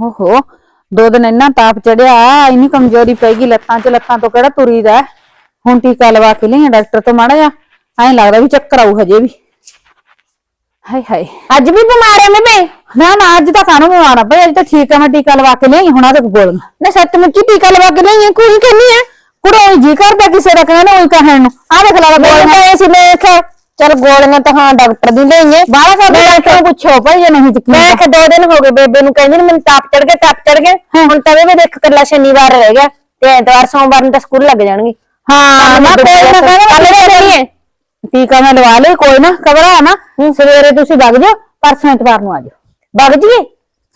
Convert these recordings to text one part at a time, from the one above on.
ਓਹੋ ਦੋ ਦਿਨ ਇੰਨਾ ਤਾਪ ਚੜਿਆ ਇੰਨੀ ਕਮਜ਼ੋਰੀ ਪੈ ਗਈ ਲੱਤਾਂ 'ਚ ਲੱਤਾਂ ਤੋਂ ਕਿਹੜਾ ਤੁਰੀਦਾ ਹੈ। ਹੁਣ ਟੀਕਾ ਲਵਾ ਕੇ ਲਈ ਡਾਕਟਰ ਤੋਂ ਮਾੜਾ ਜਾ ਐਂ ਲੱਗਦਾ ਵੀ ਚੱਕਰ ਆਊ ਹਜੇ ਵੀ। ਹਾਏ ਹਾਏ। ਅੱਜ ਵੀ ਬਿਮਾਰ ਹੈ ਮੈਂ ਨਾ ਨਾ ਅੱਜ ਤਾਂ ਕਾਨੂੰ ਬਿਮਾਰ ਆ ਬਈ ਅੱਜ ਤਾਂ ਠੀਕ ਆ ਮੈਂ ਟੀਕਾ ਲਵਾ ਕੇ ਲਈ ਹੁਣ ਆ ਤੇ ਗੋਲੀਆਂ। ਨਾ ਸੱਚਮੁੱਚ ਹੀ ਟੀਕਾ ਲਵਾ ਕੇ ਲਈ ਕੋਈ ਕਹਿੰਨੀ ਹੈ ਕੁੜੇ ਜੀ ਕਰਦਾ ਕਿਸੇ ਦਾ ਕਹਿਣਾ ਉਹੀ ਕਹਿਣ ਨੂੰ। ਆ ਦੇਖ ਲਾ ਮੈਂ ਗੋਲੀਆਂ ਤਾਂ ਸੀ ਮੈਂ ਕਿਹਾ ਚਲ ਗੋਲੀਆਂ ਤਾਂ ਹਾਂ ਡਾਕਟਰ ਦੀ ਲਈਏ ਬਾਹਲਾ ਕਰ ਡਾਕਟਰ ਨੂੰ ਪੁੱਛੋ ਭਾਈ ਜੇ ਨਹੀਂ ਯਕੀਨ ਮੈਂ ਕਿਹਾ ਦੋ ਦਿਨ ਹੋ ਗਏ ਬੇਬੇ ਨੂੰ ਕਹਿੰਦੀ ਨੂੰ ਮੈਨੂੰ ਤਾਪ ਚੜ ਗਿਆ ਤਾਪ ਚੜ ਗਿਆ ਹੁਣ ਤਾਂ ਵੀ ਦੇਖ ਕੱਲਾ ਸ਼ਨੀਵਾਰ ਰਹਿ ਗਿਆ ਤੇ ਐਤਵਾਰ ਸੋਮਵਾਰ ਨੂੰ ਤਾਂ ਸਕੂਲ ਲੱਗ ਜਾਣਗੇ। ਹਾਂ ਨਾ ਕੋਈ ਨਾ ਕੱਲ੍ਹ ਕਹਿੰਦਾ ਚੱਲੀਏ। ਟੀਕਾ ਮੈਂ ਲਵਾ ਲਈ ਕੋਈ ਨਾ ਘਬਰਾ ਨਾ ਸਵੇਰੇ ਤੁਸੀਂ ਵਗ ਜਾਓ ਪਰਸੋਂ ਐਤਵਾਰ ਨੂੰ ਆ ਜਾਓ। ਵਗ ਜੀਏ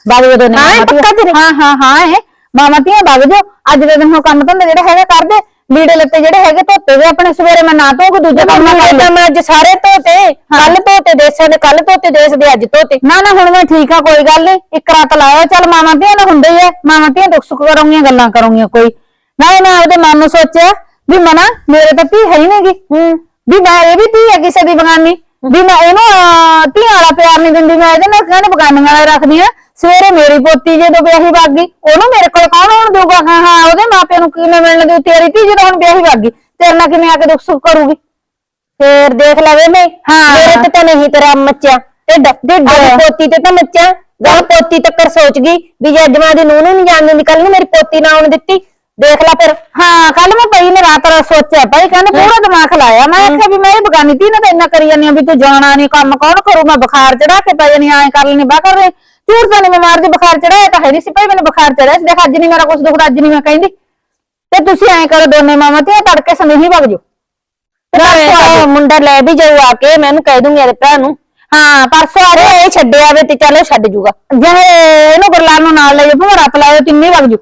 ਵਗ ਜਾਓ ਦੋਨੇ ਹਾਂ, ਮਾਮਾ ਧੀਆਂ। ਪੱਕਾ ਤੇਰੇ? ਹਾਂ ਹਾਂ ਹਾਂ ਇਹ। ਮਾਮਾ ਧੀਆਂ ਵਗ ਜਾਓ। ਅੱਜ ਦੇ ਦਿਨ ਹੋ ਕੰਮ ਧੰਦੇ ਜਿਹੜੇ ਹੈਗੇ ਕਰਦੇ। ਲੀੜੇ ਲੱਤੇ ਜਿਹੜੇ ਹੈਗੇ ਧੋਤੇ ਵੇ ਆਪਣੇ ਸਵੇਰੇ ਮੈਂ ਨਾ ਧੋ ਕੇ ਦੂਜੇ ਕੰਮ ਨਾਲ ਕਰ ਤਾਂ ਲਿਆ ਮੈਂ ਅੱਜ ਸਾਰੇ ਧੋਤੇ ਕੱਲ ਧੋਤੇ ਦੇਸਾਂ ਦੇ ਕੱਲ ਧੋਤੇ ਦੇਸ ਦੇ ਅੱਜ ਧੋਤੇ। ਨਾ ਨਾ ਹੁਣ ਮੈਂ ਠੀਕ ਆ ਕੋਈ ਗੱਲ ਨਹੀਂ ਇੱਕ ਰਾਤ ਲਾਇਆ ਚੱਲ ਮਾਮਾ ਧੀਆਂ ਦਾ ਹੁੰਦਾ ਹੀ ਹੈ ਮਾਮਾ ਧੀਆਂ ਦੁੱਖ ਸੁੱਖ ਕਰੋਗੀਆਂ ਗੱਲਾਂ ਕਰੋਗੀਆਂ ਕੋਈ। ਨਾ ਮੈਂ ਆਪਦੇ ਮਨ ਨੂੰ ਸੋਚਿਆ ਵੀ ਮਨਾ ਮੇਰੇ ਤਾਂ ਧੀ ਹੈ ਹੀ ਨਹੀਂਗੀ। ਵੀ ਮੈਂ ਇਹ ਵੀ ਧੀ ਹੈ ਕਿਸੇ ਦੀ ਬਗਾਨੀ। ਵੀ ਮੈਂ ਇਹਨੂੰ ਅਹ, ਧੀਆਂ ਵਾਲਾ ਪਿਆਰ ਨਹੀਂ ਦਿੰਦੀ ਮੈਂ ਇਹਦੇ ਨਾਲ ਕਹਿੰਦੇ ਬਗਾਨੀਆਂ ਵਾਲਾ ਰੱਖਦੀ ਆ ਸਵੇਰੇ ਮੇਰੀ ਪੋਤੀ ਜਦੋਂ ਵਿਆਹੀ ਵਗ ਗਈ ਉਹਨੂੰ ਮੇਰੇ ਕੋਲ ਕੌਣ ਆਉਣ ਦਊਗਾ? ਹਾਂ ਹਾਂ ਉਹਦੇ ਮਾਪਿਆਂ ਨੂੰ ਕਿਵੇਂ ਮਿਲਣ ਦਿਓ ਤੇਰੀ ਧੀ ਜਦੋਂ ਹੁਣ ਵਿਆਹੀ ਵਗ ਗਈ ਤੇਰੇ ਨਾਲ ਕਿਵੇਂ ਆ ਕੇ ਦੁੱਖ ਸੁੱਖ ਕਰੂਗੀ? ਫੇਰ ਦੇਖ ਲਵੇ ਮੈਂ ਹਾਂ। ਮੇਰੇ ਤੇ ਤਾਂ ਨਹੀਂ ਤੇਰਾ ਮੱਚਿਆ। ਢਿੱਡ ਢਿੱਡ ਹਾਂ। ਪੋਤੀ ਤੇ ਤਾਂ ਮੱਚਿਆ। ਗੱਲ ਪੋਤੀ ਤੱਕਰ ਸੋਚ ਗਈ ਵੀ ਜੇ ਅੱਜ ਮਾਂ ਦੀ ਨੂੰਹ ਨੂੰ ਨਹੀਂ ਜਾਣ ਦਿੰਦੀ ਕੱਲ ਨੂੰ ਮੇਰੀ ਪੋਤੀ ਨਾ ਆਉਣ ਦਿੱਤੀ ਦੇਖ ਲੈ ਫਿਰ। ਹਾਂ ਕੱਲ ਮੈਂ ਪਈ ਨੇ ਰਾਤ ਰਾਤ ਸੋਚਿਆ ਭਾਈ ਕਹਿੰਦੇ ਪੂਰਾ ਦਿਮਾਗ ਲਾਇਆ। ਮੈਂ ਆਖਿਆ ਵੀ ਮੈਂ ਇਹ ਬਗਾਨੀ ਤੀ ਨਾ ਤਾਂ ਇੰਨਾ ਕਰੀ ਜਾਂਦੀ ਆ ਵੀ ਤੂੰ ਜਾਣਾ ਨਹੀਂ ਕੰਮ ਕੌਣ ਕਰੂ? ਮੈਂ ਬੁਖਾਰ ਚੜਾ ਕੇ ਪੈ ਜਾਨੀ ਐਂ ਕਰ ਲੈਣੀ ਬਾ ਕਰ ਲੈ ਝੂਠ ਤਾਂ ਨਹੀਂ ਮੈਂ ਮਾਰਦੀ ਬੁਖਾਰ ਚੜਾਇਆ ਤਾਂ ਹੈ ਨਹੀਂ ਸੀ ਭਾਈ ਮੈਨੂੰ ਬੁਖਾਰ ਚੜਿਆ ਸੀ। ਦੇਖ ਅੱਜ ਨਹੀਂ ਮੇਰਾ ਕੁਝ ਦੁਖਦਾ ਅੱਜ ਨਹੀਂ ਮੈਂ ਕਹਿੰਦੀ। ਤੇ ਤੁਸੀਂ ਐਂ ਕਰੋ ਦੋਨੇ ਮਾਮਾ ਤੇ ਤੜਕੇ ਹੀ ਵਗ ਜਾਓ। ਜਾਓ। ਮੁੰਡਾ ਲੈ ਵੀ ਜਾਊ ਆ ਕੇ ਮੈਂ ਉਹਨੂੰ ਕਹਿ ਦੂੰਗੀ ਇਹਦੇ ਭਰਾ ਨੂੰ। ਹਾਂ ਪਰਸੋਂ ਆ ਜਾਓ। ਇਹ ਛੱਡਿਆ ਵੇ ਤੇ ਚੱਲ ਛੱਡ ਜੂਗਾ। ਜਿਹੇ ਇਹਨੂੰ ਗੁਰਲਾਲ ਨੂੰ ਨਾਲ ਲੈ ਜਾਓ ਭੂਆ ਰੱਪ ਲਾਇਓ ਤਿੰਨੇ ਵਗ ਜਾਓ।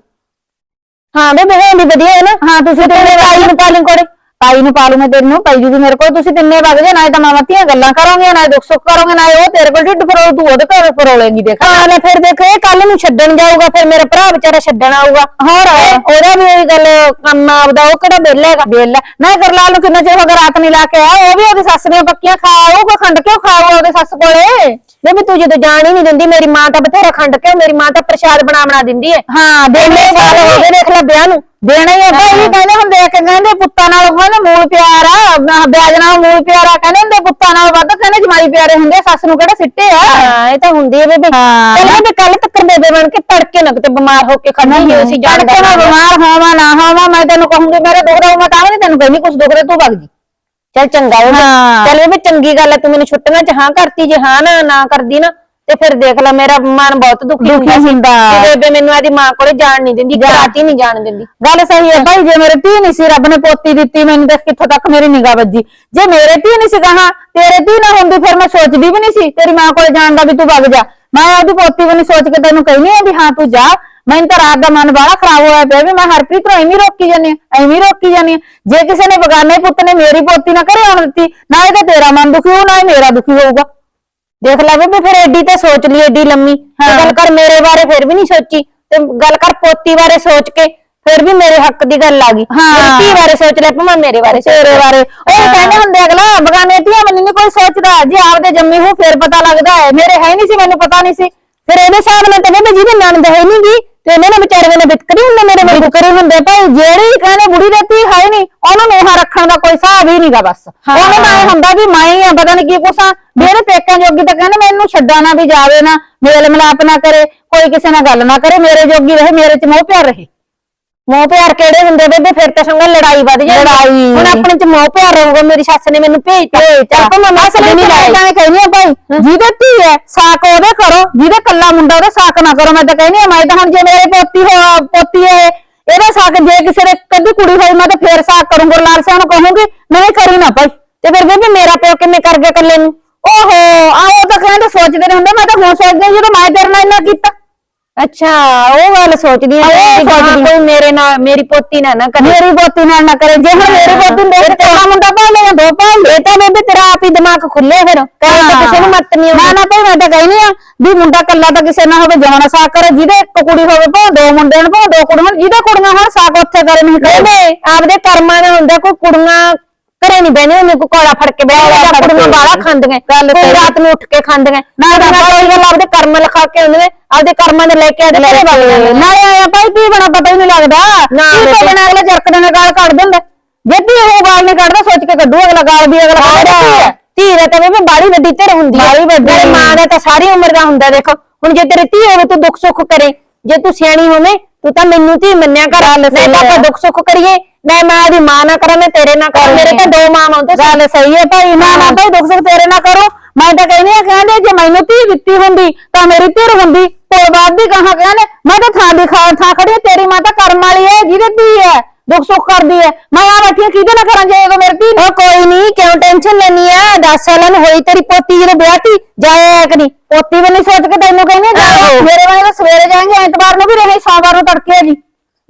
ਹਾਂ ਬੇ ਬਹਿਣ ਦੀ ਵਧੀਆ ਹੈ ਨਾ। ਹਾਂ ਤੁਸੀਂ ਤਿੰਨੇ ਤਾਈ ਨੂੰ ਪਾਲੀ ਕੋਲੇ। ਤਾਈ ਨੂੰ ਪਾਲੂ ਮੈਂ ਤੇਰੇ ਨੂੰ ਪਾਈ ਜੂਗੀ ਮੇਰੇ ਕੋਲ ਤੁਸੀਂ ਤਿੰਨੇ ਵਗ ਜੇ ਨਾ ਤਾਂ ਮਾਮਾ ਧੀਆਂ ਗੱਲਾਂ ਕਰੋਗੇ ਨਾ ਦੁੱਖ ਸੁੱਖ ਕਰੋਗੇ ਨਾ ਉਹ ਤੇਰੇ ਕੋਲ ਢਿੱਡ ਫਰੋਲ ਤੂੰ ਉਹਦੇ ਘਰ ਫਰੋਲੇਂਗੀ ਦੇਖ। ਹਾਂ ਲੈ ਫਿਰ ਦੇਖ ਇਹ ਕੱਲ ਨੂੰ ਛੱਡਣ ਜਾਊਗਾ ਫਿਰ ਮੇਰਾ ਭਰਾ ਵਿਚਾਰਾ ਛੱਡਣ ਆਊਗਾ। ਹੋਰ ਉਹਦਾ ਵੀ ਉਹੀ ਗੱਲ ਕੰਮ ਆਪਦਾ ਉਹ ਕਿਹੜਾ ਵਿਹਲਾ ਹੈਗਾ? ਬੇਲ ਨਾ ਗਰਲਾਲ ਨੂੰ ਕਿੰਨਾ ਚਿਰ ਹੋ ਗਿਆ ਰਾਤ ਨਹੀਂ ਲਾ ਕੇ ਆਇਆ ਉਹ ਵੀ ਉਹਦੀ ਸੱਸ ਦੀਆਂ ਪੱਕੀਆਂ ਖਾ ਆਊਗਾ ਖੰਡ ਕਿਉਂ ਖਾਊਗਾ ਉਹਦੇ ਸੱਸ ਕੋਲੇ? ਨਹੀਂ ਵੀ ਤੂੰ ਜਦੋਂ ਜਾਣ ਹੀ ਨਹੀਂ ਦਿੰਦੀ ਮੇਰੀ ਮਾਂ ਤਾਂ ਬਥੇਰਾ ਖੰਡ ਕੇ ਮੇਰੀ ਮਾਂ ਤਾਂ ਪ੍ਰਸ਼ਾਦ ਬਣਾ ਬਣਾ ਦਿੰਦੀ ਹੈ ਹਾਂ ਇੰਨੇ ਸਾਲ ਹੋ ਗਏ ਦੇਖ ਲੈ ਵਿਆਹ ਨੂੰ। ਦੇਣਾ ਹੀ ਹੈ ਭਾਈ ਵੀ ਕਹਿੰਦੇ ਹੁੰਦੇ ਆ ਕਿ ਕਹਿੰਦੇ ਪੁੱਤਾਂ ਨਾਲ ਕਹਿੰਦੇ ਮੂਲ ਪਿਆਰ ਆ। ਵਿਆਜ ਨਾਲ ਮੂਲ ਪਿਆਰ ਆ। ਕਹਿੰਦੇ ਹੁੰਦੇ ਪੁੱਤਾਂ ਨਾਲ ਵੱਧ ਕਹਿੰਦੇ ਜਮਾਈ ਪਿਆਰੇ ਹੁੰਦੇ ਸੱਸ ਨੂੰ ਕਿਹੜਾ ਸਿੱਟੇ ਆ? ਹਾਂ ਇਹ ਤਾਂ ਹੁੰਦੀ ਹੈ ਬੇਬੇ। ਚੱਲ ਬੇਬੇ ਕੱਲ ਤੱਕ ਬੇਬੇ ਬਣ ਕੇ ਤੜਕੇ ਨਾ ਕਿਤੇ ਬਿਮਾਰ ਹੋ ਕੇ ਖੜੀ ਹੋਈ ਸੀ ਜਾਣ ਤੜਕੇ ਮੈਂ ਬਿਮਾਰ ਹੋਵਾਂ ਨਾ ਹੋਵਾਂ ਮੈਂ ਤੈਨੂੰ ਕਹੂੰਗੀ ਮੇਰੇ ਦੁਖਦਾ ਮੈਂ ਤਾਂ ਵੀ ਨੀ ਤੈਨੂੰ ਕਹਿੰਦੀ ਕੁਝ ਦੁਖਦਾ ਤੂੰ ਵਗ ਜੀ। ਚੱਲ ਚੰਗਾ ਉਹ ਹਾਂ। ਚੱਲ ਬੇਬੇ ਚੰਗੀ ਗੱਲ ਹੈ ਤੂੰ ਮੈਨੂੰ ਛੁੱਟੀਆਂ ਚ ਹਾਂ ਕਰਤੀ ਜੇ ਹਾਂ ਨਾ ਨਾ ਕਰਦੀ ਨਾ। ਤੇ ਫਿਰ ਦੇਖ ਲੈ ਮੇਰਾ ਮਨ ਬਹੁਤ ਦੁਖੀ ਦੁਖੀ ਹੁੰਦਾ ਸੀ। ਕਿ ਬੇਬੇ ਮੈਨੂੰ ਆਦੀ ਮਾਂ ਕੋਲੇ ਜਾਣ ਨਹੀਂ ਦਿੰਦੀ ਰਾਤੀ ਨਹੀਂ ਜਾਣ ਦਿੰਦੀ। ਗੱਲ ਸਹੀ ਹੈ ਭਾਈ ਜੇ ਮੇਰੇ ਧੀ ਨਹੀਂ ਸੀ ਰੱਬ ਨੇ ਪੋਤੀ ਦਿੱਤੀ ਮੈਨੂੰ ਦੇਖ ਕਿੱਥੋਂ ਤੱਕ ਮੇਰੀ ਨਿਗਾਹ ਵੱਜੀ। ਜੇ ਮੇਰੇ ਧੀ ਨਹੀਂ ਸੀਗਾ ਹਾਂ ਤੇਰੇ ਧੀ ਨਾ ਹੁੰਦੀ ਫਿਰ ਮੈਂ ਸੋਚਦੀ ਵੀ ਨਹੀਂ ਸੀ ਤੇਰੀ ਮਾਂ ਕੋਲ ਜਾਣ ਦਾ ਵੀ ਤੂੰ ਵਗ ਜਾ। ਮੈਂ ਆਪਦੀ ਪੋਤੀ ਵੀ ਨਹੀਂ ਸੋਚ ਕੇ ਤੈਨੂੰ ਕਹਿੰਦੀ ਆ ਵੀ ਹਾਂ ਤੂੰ ਜਾ। ਮੈਨੂੰ ਤਾਂ ਰਾਤ ਦਾ ਮਨ ਬੜਾ ਖਰਾਬ ਹੋਇਆ ਪਿਆ ਵੀ ਮੈਂ ਹਰਪ੍ਰੀਤ ਨੂੰ ਐਵੇਂ ਰੋਕੀ ਜਾਂਦੀ ਐਵੇਂ ਰੋਕੀ ਜਾਂਦੀ ਜੇ ਕਿਸੇ ਨੇ ਬਗਾਨੇ ਪੁੱਤ ਨੇ ਮੇਰੀ ਪੋਤੀ ਨਾ ਕਰੇ ਆਉਣ ਦਿੱਤੀ ਨਾ ਇਹਦਾ ਤੇਰਾ ਮਨ ਦੁਖੀ ਹੋਊ ਨਾ ਹੀ ਮੇਰਾ ਦੁਖੀ ਹੋਊਗਾ। ਦੇਖ ਲੈ ਬੇਬੇ ਫਿਰ ਐਡੀ ਤਾਂ ਸੋਚ ਲਈ ਐਡੀ ਲੰਮੀ ਤੇ ਹਾਂ। ਗੱਲ ਕਰ ਮੇਰੇ ਬਾਰੇ ਫਿਰ ਵੀ ਨਹੀਂ ਸੋਚੀ ਤੇ ਗੱਲ ਕਰ ਪੋਤੀ ਬਾਰੇ ਸੋਚ ਕੇ ਫਿਰ ਵੀ ਮੇਰੇ ਹੱਕ ਦੀ ਗੱਲ ਆ ਗਈ ਹਾਂ। ਮੇਰੀ ਧੀ ਬਾਰੇ ਸੋਚ ਲੈ ਭਾਵੇਂ ਮੇਰੇ ਬਾਰੇ ਤੇਰੇ। ਬਾਰੇ ਉਹ ਹਾਂ। ਕਹਿੰਦੇ ਹੁੰਦੇ ਅਗਲਾ ਬਗਾਨੇ ਧੀਆਂ ਮੈਨੂੰ ਨਹੀਂ ਕੋਈ ਸੋਚਦਾ ਜੇ ਆਪਦੇ ਜੰਮੀ ਹੋ ਫੇਰ ਪਤਾ ਲੱਗਦਾ ਹੈ ਮੇਰੇ ਹੈ ਨਹੀਂ ਸੀ ਮੈਨੂੰ ਪਤਾ ਨਹੀਂ ਸੀ ਫਿਰ ਇਹਦੇ ਹਿਸਾਬ ਨਾਲ ਤਾਂ ਬੇਬੇ ਜਿਹਦੇ ਨਣਦ ਹੈ ਨਹੀਂ ਗੀ ਤੇ ਇਹਨਾਂ ਨੇ ਵਿਚਾਰੇ ਨੇ ਬਿਤਕਰੀ ਹੁੰਦੇ ਮੇਰੇ ਮੇਰੇ ਬੁਕਰੇ ਹੁੰਦੇ ਭਾਈ ਜਿਹੜੀ ਕਹਿੰਦੇ ਬੁੜੀ ਦੇ ਧੀ ਹੈ ਨਹੀਂ ਉਹਨੂੰ ਨੋਹਾ ਰੱਖਣ ਦਾ ਕੋਈ ਹਿਸਾਬ ਹੀ ਨਹੀਂਗਾ ਬਸ। ਉਹਨੂੰ ਤਾਂ ਇਹ ਹੁੰਦਾ ਵੀ ਮੈਂ ਹੀ ਆ ਪਤਾ ਨਹੀਂ ਕੀ ਆ। ਮੇਰੇ ਪੇਕਾਂ ਜੋਗੀ ਤਾਂ ਕਹਿੰਦੇ ਮੈਨੂੰ ਛੱਡਾ ਨਾ ਵੀ ਜਾਵੇ ਨਾ ਮੇਲ ਮਿਲਾਪ ਨਾ ਕਰੇ ਕੋਈ ਕਿਸੇ ਨਾਲ ਗੱਲ ਨਾ ਕਰੇ ਮੇਰੇ ਜੋਗੀ ਰਹੇ ਮੇਰੇ ਚ ਮੋਹ ਪਿਆਰ ਰਹੇ। ਮੋਹ ਪਿਆਰ ਕਿਹੜੇ ਹੁੰਦੇ ਬੇਬੇ? ਫਿਰ ਤਾਂ ਸੰਗਾ ਲੜਾਈ ਵੱਧ ਜਾਂਦੀ। ਲੜਾਈ। ਹੁਣ ਆਪਣੇ ਚ ਮੋਹ ਪਿਆਰ ਰਹੂਗਾ ਮੇਰੀ ਸੱਸ ਨੇ ਮੈਨੂੰ ਭੇਜਤਾ। ਚੱਲ ਭਾਵੇਂ ਮੈਂ ਅਸਲ ਨਹੀਂ ਲਾਈ ਮੈਂ ਕਹਿੰਦੀ ਆ ਭਾਈ ਜਿਹਦੇ ਧੀ ਹੈ ਸਾਕ ਉਹਦੇ ਕਰੋ ਜਿਹਦੇ ਕੱਲਾ ਮੁੰਡਾ ਉਹਦਾ ਸਾਕ ਨਾ ਕਰੋ ਮੈਂ ਤਾਂ ਕਹਿੰਦੀ ਆ ਮੈਂ ਤਾਂ ਹੁਣ ਜੇ ਮੇਰੇ ਪੋਤੀ ਹੋ ਪੋਤੀ ਹੈ ਇਹਦਾ ਸਾਕ ਜੇ ਕਿਸੇ ਦੇ ਕਦੀ ਕੁੜੀ ਹੋਈ ਮੈਂ ਤਾਂ ਫੇਰ ਸਾਕ ਕਰੂੰ ਗੁਰਲਾਲ ਸਿੰਘ ਨੂੰ ਕਹੂੰਗੀ ਨਹੀਂ ਕਰੀ ਨਾ ਭਾਈ। ਤੇ ਫਿਰ ਬੇਬੇ ਮੇਰਾ ਪਿਓ ਕਿਵੇਂ ਕਰ ਗਿਆ ਇਕੱਲੇ ਨੂੰ? ਓਹੋ ਆਓ ਤਾਂ ਕਹਿੰਦੇ ਸੋਚਦੇ ਨੇ ਹੁੰਦੇ ਮੈਂ ਤਾਂ ਹੁਣ ਸੋਚਦੀ ਹਾਂ ਜਦੋਂ ਮੈਂ ਤੇਰੇ ਨਾਲ ਇੰਨਾ ਕੀਤਾ। ਅੱਛਾ ਉਹ ਗੱਲ ਸੋਚਦੀ ਆ ਉਹ ਸੋਚਦੀ। ਕੋਈ ਮੇਰੇ ਨਾਲ ਮੇਰੀ ਪੋਤੀ ਨਾਲ ਨਾ ਕਰੇ। ਮੇਰੀ ਪੋਤੀ ਨਾਲ ਨਾ ਕਰੇ। ਜੇ ਹੁਣ ਮੇਰੀ ਪੋਤੀ ਨੂੰ ਦੇਖ ਤੇਰਾ ਮੁੰਡਾ ਭਾਲ ਦੋ ਭਾਲ ਤਾਂ ਬੇਬੇ ਤੇਰਾ ਆਪ ਹੀ ਦਿਮਾਗ ਖੁੱਲੇ ਫਿਰ। ਕਹੇ ਤਾਂ ਕਿਸੇ ਨੂੰ ਮੱਤ ਨਹੀਂ ਨਾ ਆਉਂਦੀ। ਨਾ ਭਾਈ ਮੈਂ ਤਾਂ ਕਹਿੰਦੀ ਆ ਵੀ ਮੁੰਡਾ ਕੱਲਾ ਤਾਂ ਕਿਸੇ ਨਾਲ ਹੋਵੇ ਜਵਾਨਾ ਸਾਕ ਕਰੇ। ਜਿਹਦੇ ਇੱਕ ਕੁੜੀ ਹੋਵੇ ਭਾਵੇਂ ਦੋ ਮੁੰਡੇ ਨੇ ਭਾਵੇਂ ਦੋ ਕੁੜੀਆਂ ਜਿਹਦੇ ਕੁੜੀਆਂ ਹੋਣ ਸਾਕ ਉੱਥੇ ਕਰੇ। ਨਹੀਂ ਬੇਬੇ ਆਪਦੇ ਕਰਮਾਂ ਨਾਲ ਹੁੰਦਾ ਕੋਈ ਕੁੜੀਆਂ ਘਰੇ ਨਹੀਂ ਬਹਿਨੇ ਹੁੰਦੇ ਕੋਈ ਕੋਲਾ ਫੜ ਕੇ ਬਹਿ ਫੜ ਕੁੜੀਆਂ ਕੇ। ਬਾਹਲਾ ਖਾਂਦੀਆਂ ਗੱਲ ਤੇਰੀ। ਰਾਤ ਨੂੰ ਉੱਠ ਕੇ ਖਾਂਦੀਆਂ ਨਾ, ਨਾ ਕੋਈ ਗੱਲ ਆਪਦੇ ਕਰਮਾਂ ਲਿਖਾ ਕੇ ਉਹਨੇ ਆਪਦੇ ਕਰਮਾਂ ਦੇ ਲੈ ਕੇ ਆਦੇ ਘਰੇ ਵਗ ਜਾਂਦੇ। ਨਾਲੇ ਆਇਆ ਭਾਈ ਕੀ ਬਣਾ ਪਤਾ ਹੀ ਨਹੀਂ ਲੱਗਦਾ ਕੀ ਤੋਂ। ਬਣਾ ਅਗਲਾ ਜਰਕ ਦੇ ਨਾਲ ਗਾਲ ਕੱਢ ਦਿੰਦਾ ਜੇ ਧੀ ਉਹ ਗਾਲ ਨਹੀਂ ਕੱਢਦਾ ਸੋਚ ਕੇ ਕੱਢੂ ਅਗਲਾ ਗਾਲ ਵੀ ਅਗਲਾ ਕੱਢਦਾ ਕੀ ਧੀ ਦਾ ਤਾਂ ਬੇਬੇ ਬਾੜੀ ਵੱਡੀ ਧਿਰ ਹੁੰਦੀ ਹੈ ਬਾਹਲੀ ਵੱਡੀ। ਮਾਂ ਦਾ ਤਾਂ ਸਾਰੀ ਉਮਰ ਦਾ ਹੁੰਦਾ ਦੇਖ ਹੁਣ ਜੇ ਤੇਰੀ ਧੀ ਹੋਵੇ ਤੂੰ ਦੁੱਖ ਸੁੱਖ ਕਰੇ ਜੇ ਤੂੰ ਸਿਆਣੀ ਹੋਵੇਂ ਤੂੰ ਤਾਂ ਮੈਨੂੰ ਧੀ ਮੰਨਿਆ ਕਰ। ਗੱਲ ਨਹੀਂ ਸਹੀ ਤਾਂ ਆਪਾਂ ਹੈ। ਦੁੱਖ ਸੁੱਖ ਕਰੀਏ। ਮੈਂ ਮਾਂ ਦੀ ਮਾਂ ਨਾ ਕਰਾਂ ਮੈਂ ਤੇਰੇ ਨਾਲ ਕਰਾਂ। ਮੇਰੇ ਤਾਂ ਦੋ ਮਾਂ ਹੁੰਦੇ ਗੱਲ ਸਹੀ ਹੈ ਭਾਈ ਨਾ ਨਾ ਭਾਈ ਦੁੱਖ ਸੁੱਖ ਤੇਰੇ ਨਾਲ ਕਰੋ। ਮੈਂ ਤਾਂ ਕਹਿੰਦੀ ਆ ਕਹਿੰਦੇ ਜੇ ਮੈਨੂੰ ਧੀ ਦਿੱਤੀ ਹੁੰਦੀ ਤਾਂ ਮੇਰੀ ਧਿਰ ਹੁੰਦੀ। ਕੋਲ ਬਾਅਦ ਦੀ ਕਹਾ ਕਹਿੰਦੇ ਮੈਂ ਤਾਂ ਥਾਂ ਦੀ ਖਾ ਥਾਂ ਖੜੀ ਹਾਂ, ਤੇਰੀ ਮਾਂ ਤਾਂ ਕਰਮ ਵਾਲੀ ਹੈ ਜਿਹਦੇ ਧੀ ਹੈ। ਦੁੱਖ ਸੁੱਖ ਕਰਦੀ ਹੈ ਮੈਂ ਆ ਬੈਠੀ ਹਾਂ, ਕਿਹਦੇ ਨਾਲ ਕਰਾਂ ਜੇ ਉਦੋਂ ਮੇਰੀ ਧੀ ਉਹ ਕੋਈ ਨਹੀਂ ਕਿਉਂ ਟੈਨਸ਼ਨ ਲੈਣੀ ਆ 10 ਸਾਲਾਂ ਨੂੰ ਹੋਈ ਤੇਰੀ ਪੋਤੀ ਜਦੋਂ ਵਿਆਹ ਤੀ ਜਾਇਆ ਕਿ ਨਹੀਂ? ਪੋਤੀ ਵੀ ਨਹੀਂ ਸੋਚ ਕੇ ਤੈਨੂੰ ਕਹਿੰਦੀ ਆ, ਜਾ ਆਹੋ। ਮੇਰੇ ਵਾਂਗ ਤਾਂ ਸਵੇਰੇ ਜਾਏਂਗੇ ਐਤਵਾਰ ਨੂੰ ਵੀ ਰਹੇ ਸੋਮਵਾਰ ਨੂੰ ਤੜਕੇ ਜੀ।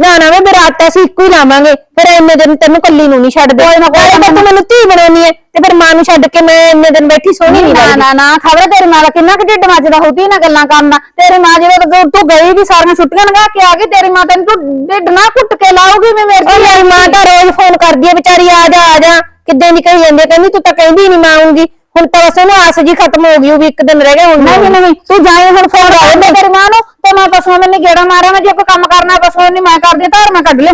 ਨਾ ਨਾ ਮੈਂ ਰਾਤ ਤਾਂ ਅਸੀਂ ਇੱਕੋ ਹੀ ਲਾਵਾਂਗੇ। ਫਿਰ ਇੰਨੇ ਦਿਨ ਤੈਨੂੰ ਕੱਲੀ ਨੂੰ ਨਹੀਂ ਛੱਡਦੇ। ਕੋਈ ਨਾ ਕੋਈ ਨਾਲੇ ਤੂੰ ਮੈਨੂੰ ਧੀ ਬਣਾਉਣੀ ਹੈ ਤੇ ਫਿਰ ਮਾਂ ਨੂੰ ਛੱਡ ਕੇ ਮੈਂ ਇੰਨੇ ਦਿਨ ਬੈਠੀ ਸੋਹਣੀ ਨਹੀਂ ਨਾ ਲੱਗਦੀ। ਨਾ ਨਾ ਖਬਰ ਤੇਰੀ ਮਾਂ ਦਾ ਕਿੰਨਾ ਕਿ ਢਿੱਡ ਮੱਚਦਾ ਹੁੰਦੀ ਨਾ ਗੱਲਾਂ ਕਰਨਾ ਤੇਰੀ ਮਾਂ ਜਦੋਂ ਤੂੰ- ਤੂੰ ਗਈ ਵੀ ਸਾਰੀਆਂ ਛੁੱਟੀਆਂ ਲਗਾ ਕੇ ਆ ਗਈ ਤੇਰੀ ਮਾਂ ਤੈਨੂੰ ਤੂੰ ਢਿੱਡ ਨਾ ਘੁੱਟ ਕੇ ਲਾਉਗੀ ਵੀ ਮੇਰੀ ਉਹ ਮੇਰੀ ਮਾਂ ਤਾਂ ਰੋਜ਼ ਫੋਨ ਕਰਦੀ ਹੈ ਵਿਚਾਰੀ ਆ ਜਾ ਆ ਜਾ। ਕਿੱਦਾਂ ਦੀ ਕਹੀ ਜਾਂਦੀ ਹੈ, ਕਹਿੰਦੀ ਤੂੰ ਤਾਂ ਕਹਿੰਦੀ ਨਹੀਂ ਮੈਂ ਆਉਂਗੀ ਹੁਣ ਤਾਂ ਬਸ ਉਹਨੂੰ ਆਸ ਜੀ ਖਤਮ ਹੋ ਗਈ ਉਹ ਵੀ ਇੱਕ ਦਿਨ ਰਹਿ ਗਿਆ ਹੁਣ ਨਹੀਂ ਨਹੀਂ ਤੂੰ ਜਾਏ ਹੁਣ ਫੋਨ ਆਏ ਤੇ ਤੇਰੀ ਮਾਂ ਨੂੰ ਤੇ ਮੈਂ ਪਸ਼ੂਆਂ ਮੈਨੂੰ ਗੇੜਾ ਮਾਰਿਆ ਮੈਂ ਜੇ ਕੋਈ ਕੰਮ ਕਰਨਾ ਪਸ਼ੂਆਂ ਨਹੀਂ ਮੈਂ ਕਰਦੀ ਧਾਰ ਮੈਂ ਕੱਢ ਲਿਆ।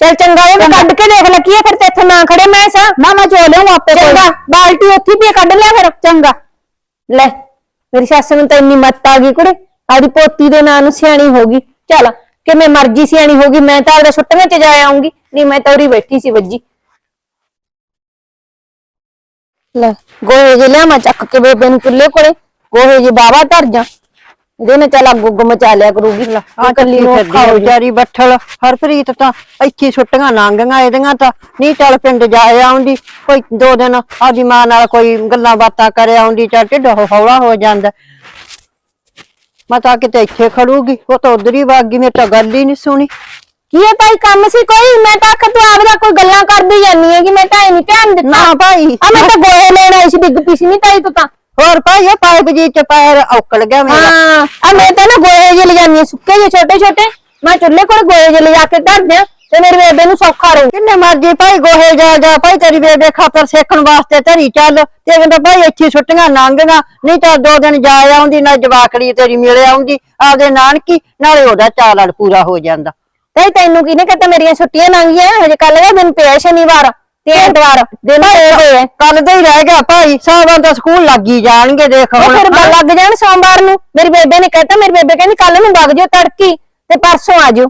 ਚੱਲ ਚੰਗਾ ਉਹ ਮੈਂ ਕੱਢ ਕੇ ਦੇਖ ਲੈ ਕੀ ਹੈ ਫਿਰ ਤੇ ਇੱਥੇ ਨਾ ਖੜੇ ਮੈਂ ਸਾਂ ਨਾ ਮੈਂ ਚੋ ਲਿਆਉਂ ਆਪੇ ਕੋਈ ਚੰਗਾ ਬਾਲਟੀ ਉੱਥੇ ਪੀ ਕੱਢ ਲਿਆ ਫਿਰ। ਚੰਗਾ। ਲੈ ਮੇਰੀ ਸੱਸ ਨੂੰ ਤਾਂ ਇੰਨੀ ਮੱਤ ਆ ਗਈ ਕੁੜੇ ਆਦੀ ਪੋਤੀ ਦੇ ਨਾਂ ਨੂੰ ਸਿਆਣੀ ਹੋ ਗਈ। ਚੱਲ ਕਿਵੇਂ ਮਰਜ਼ੀ ਸਿਆਣੀ ਹੋ ਗਈ ਮੈਂ ਤਾਂ ਆਪਦਾ ਛੁੱਟੀਆਂ 'ਚ ਜਾ ਆਉਂਗੀ ਨਹੀਂ ਮੈਂ ਤਾਂ ਉਰੀ ਬੈਠੀ ਸੀ ਵੱਜੀ। ਲੈ ਗੋਹੇ ਜੇ ਲਿਆ ਮੈਂ ਚੱਕ ਕੇ ਬੇਬੇ ਨੂੰ ਚੁੱਲ੍ਹੇ ਕੋਲੇ ਗੋਹੇ ਜੇ ਬਾਵਾ ਧਰ ਜਾ। ਇਹਦੇ ਨਾਲ ਚੱਲ ਅੱਗ ਉੱਗ ਮਚਾ ਲਿਆ ਕਰੂਗੀ ਆ ਕੱਲੀ ਨੂੰ ਫਿਰਦੀ ਔਖਾ ਆ ਹੋ ਜਾਊ। ਵਿਚਾਰੀ ਬੱਠਲ ਹਰਪ੍ਰੀਤ ਤਾਂ ਇੱਥੇ ਛੁੱਟੀਆਂ ਲੰਘੀਆਂ ਇਹਦੀਆਂ ਤਾਂ ਨਹੀਂ ਚੱਲ ਪਿੰਡ ਜਾ ਆਉਂਦੀ। ਕੋਈ ਦੋ ਦਿਨ ਆਦੀ ਮਾਂ ਨਾਲ ਕੋਈ ਗੱਲਾਂ ਬਾਤਾਂ ਕਰ ਆਉਂਦੀ ਚੱਲ ਢਿੱਡ ਹੌਲਾ ਹੋ ਜਾਂਦਾ। ਮੈਂ ਤਾਂ ਕਿਤੇ ਇੱਥੇ ਖੜੂਗੀ ਉਹ ਤਾਂ ਉਧਰ ਹੀ ਵਗ ਮੇਰੇ ਤਾਂ ਗੱਲ ਹੀ ਨਹੀਂ ਸੁਣੀ। ਕੀ ਹੈ ਤਾਈ ਕੰਮ ਸੀ ਕੋਈ? ਮੈਂ ਤਾਂ ਆਖ ਤੂੰ ਆਪਦਾ ਕੋਈ ਗੱਲਾਂ ਕਰਦੀ ਜਾਨੀ ਹੈ ਕਿ ਮੈਂ ਤਾਂ ਇਹ ਨਹੀਂ ਧਿਆਨ ਦਿੱਤਾ। ਨਾ ਭਾਈ। ਆ ਮੈਂ ਤਾਂ ਗੋਹੇ ਲੈਣ ਆਈ ਸੀ ਡਿੱਗ ਪਈ ਸੀ ਨਹੀਂ ਤਾਈ ਤੂੰ ਤਾਂ। ਹੋਰ ਭਾਈ ਇਹ ਪਾਈਪ ਜੀ ਚ ਪੈਰ ਔਕੜ ਗਿਆ ਮੇਰਾ। ਹਾਂ ਆ ਮੈਂ ਤਾਂ ਨਾ ਗੋਹੇ ਜਿਹੇ ਲਿਜਾਨੀ ਆ ਸੁੱਕੇ ਜਿਹੇ ਛੋਟੇ ਛੋਟੇ। ਮੈਂ ਚੁੱਲ੍ਹੇ ਕੋਲ ਗੋਹੇ ਜਿਹੇ ਲਿਜਾ ਕੇ ਧਰ ਦਿਆਂ ਤੇ ਮੇਰੇ ਬੇਬੇ ਨੂੰ ਸੌਖਾ ਰਹੂ। ਕਿੰਨੇ ਮਰਜ਼ੀ ਭਾਈ ਗੋਹੇ ਜਾ ਜਾ ਭਾਈ ਤੇਰੀ ਬੇਬੇ ਖਾਤਰ ਸੇਖਣ ਵਾਸਤੇ ਧਰੀ ਚੱਲ। ਤੇ ਕਹਿੰਦਾ ਭਾਈ ਇੱਥੇ ਛੁੱਟੀਆਂ ਲੰਘੀਆਂ ਨਹੀਂ ਤਾਂ ਦੋ ਦਿਨ ਜਾ ਆਉਂਦੀ ਨਾ ਜਵਾਕੜੀ ਤੇਰੀ ਮਿਲ ਆਉਂਦੀ ਆਪਦੇ ਨਾਨਕੀ ਨਾਲੇ ਉਹਦਾ ਚਾਲੜ ਪੂਰਾ ਹੋ ਜਾਂਦਾ। ਤੇ ਤੈਨੂੰ ਕਿਹਨੇ ਕਹਤਾ ਮੇਰੀਆਂ ਛੁੱਟੀਆਂ ਲੰਘੀਆਂ? ਹਜੇ ਕੱਲ ਦਾ ਦਿਨ ਪਿਆ ਸ਼ਨੀਵਾਰ ਤੇ ਐਤਵਾਰ। ਦਿਨ ਪਏ ਹੋਏ ਆ। ਕੱਲ ਦਾ ਹੀ ਰਹਿ ਗਿਆ ਭਾਈ। ਸਾਵਾਂ ਦਾ ਸਕੂਲ ਲੱਗੀ ਜਾਣਗੇ ਦੇਖ ਉਹ ਹੁਣ। ਫਿਰ ਬ- ਲੱਗ ਜਾਣ ਸੋਮਵਾਰ ਨੂੰ। ਮੇਰੀ ਬੇਬੇ ਨੇ ਕਹਿਤਾ ਮੇਰੀ ਬੇਬੇ ਕਹਿੰਦੀ ਕੱਲ ਨੂੰ ਵਗ ਜਾਓ ਤੜਕੀ ਤੇ ਪਰਸੋਂ ਆ ਜਾਓ।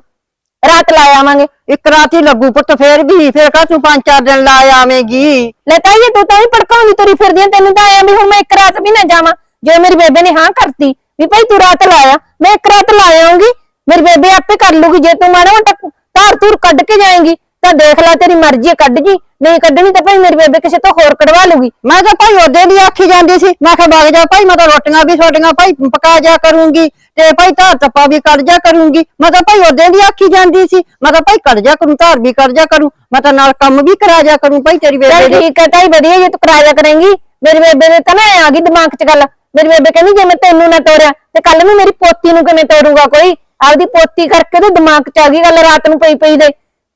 ਰਾਤ ਲਾ ਆਵਾਂਗੇ। ਇੱਕ ਰਾਤ ਹੀ ਲੱਗੂ ਪੁੱਤ ਫੇਰ ਵੀ ਫੇਰ ਕਾ ਤੂੰ ਪੰਜ ਚਾਰ ਦਿਨ ਲਾ ਆਵੇਂਗੀ? ਲੈ ਤਾਈਏ ਤੂੰ ਤਾਂ ਹੀ ਭੜਕਾਉਂਦੀ ਤੁਰੀ ਫਿਰਦੀ ਆਂ, ਤੈਨੂੰ ਤਾਂ ਆਇਆ ਵੀ ਹੁਣ ਮੈਂ ਇੱਕ ਰਾਤ ਵੀ ਨਾ ਜਾਵਾਂ। ਜੇ ਮੇਰੀ ਬੇਬੇ ਨੇ ਹਾਂ ਕਰਤੀ ਵੀ ਭਾਈ ਤੂੰ ਰਾਤ ਲਾਇਆ ਮੈਂ ਇੱਕ ਰਾਤ ਲਾ ਆਉਂਗੀ ਮੇਰੀ ਬੇਬੇ ਆਪੇ ਕਰ ਲੂਗੀ ਜੇ ਤੂੰ ਮਾੜਾ ਮੋਟਾ ਧਾਰ ਧੂਰ ਕੱਢ ਕੇ ਜਾਏਂਗੀ ਤਾਂ ਦੇਖ ਲੈ ਤੇਰੀ ਮਰਜ਼ੀ ਹੈ ਕੱਢ ਜੀ ਨਹੀਂ ਕੱਢਣੀ ਤਾਂ ਭਾਈ ਮੇਰੀ ਬੇਬੇ ਕਿਸੇ ਤੋਂ ਹੋਰ ਕਢਵਾ ਲੂਗੀ। ਮੈਂ ਤਾਂ ਭਾਈ ਉਹਦੇ ਲਈ ਆਖੀ ਜਾਂਦੀ ਸੀ ਮੈਂ ਕਿਹਾ ਵਗ ਜਾ ਭਾਈ ਮੈਂ ਤਾਂ ਰੋਟੀਆਂ ਵੀ ਛੋਟੀਆਂ ਭਾਈ ਪਕਾ ਜਾ ਕਰੂੰਗੀ ਤੇ ਭਾਈ ਧਾਰ ਤੱਪਾ ਵੀ ਕੱਢ ਜਾ ਕਰੂੰਗੀ। ਮੈਂ ਤਾਂ ਭਾਈ ਉਹਦੇ ਲਈ ਆਖੀ ਜਾਂਦੀ ਸੀ ਮੈਂ ਤਾਂ ਭਾਈ ਕੱਢ ਜਾ ਕਰੂੰ ਧਾਰ ਵੀ ਕੱਢ ਜਾ ਕਰੂੰ ਮੈਂ ਤਾਂ ਨਾਲ ਕੰਮ ਵੀ ਕਰਾ ਜਾ ਕਰੂੰ ਭਾਈ ਤੇਰੀ ਬੇਬੇ ਚੱਲ ਦੇ। ਠੀਕ ਹੈ ਤਾਈ ਵਧੀਆ ਜੇ ਤੂੰ ਕਰਾਇਆ ਕਰੇਂਗੀ। ਮੇਰੀ ਬੇਬੇ ਦੇ ਤਾਂ ਨਾ ਐਂ ਆ ਗਈ ਦਿਮਾਗ 'ਚ ਗੱਲ। ਮੇਰੀ ਬੇਬੇ ਕਹਿੰਦੀ ਜੇ ਮੈਂ ਤੈਨੂੰ ਨਾ ਤੋਰਿਆ ਤੇ ਕੱਲ ਨੂੰ ਮੇਰੀ ਪੋਤੀ ਨੂੰ ਕਿਵੇਂ ਤੋਰੂਗਾ ਕੋਈ? ਆਪਦੀ ਪੋਤੀ ਕਰਕੇ ਤੇ ਦਿਮਾਗ 'ਚ ਆ ਗਈ ਗੱਲ ਰਾਤ ਨੂੰ ਪਈ ਪਈ ਦੇ।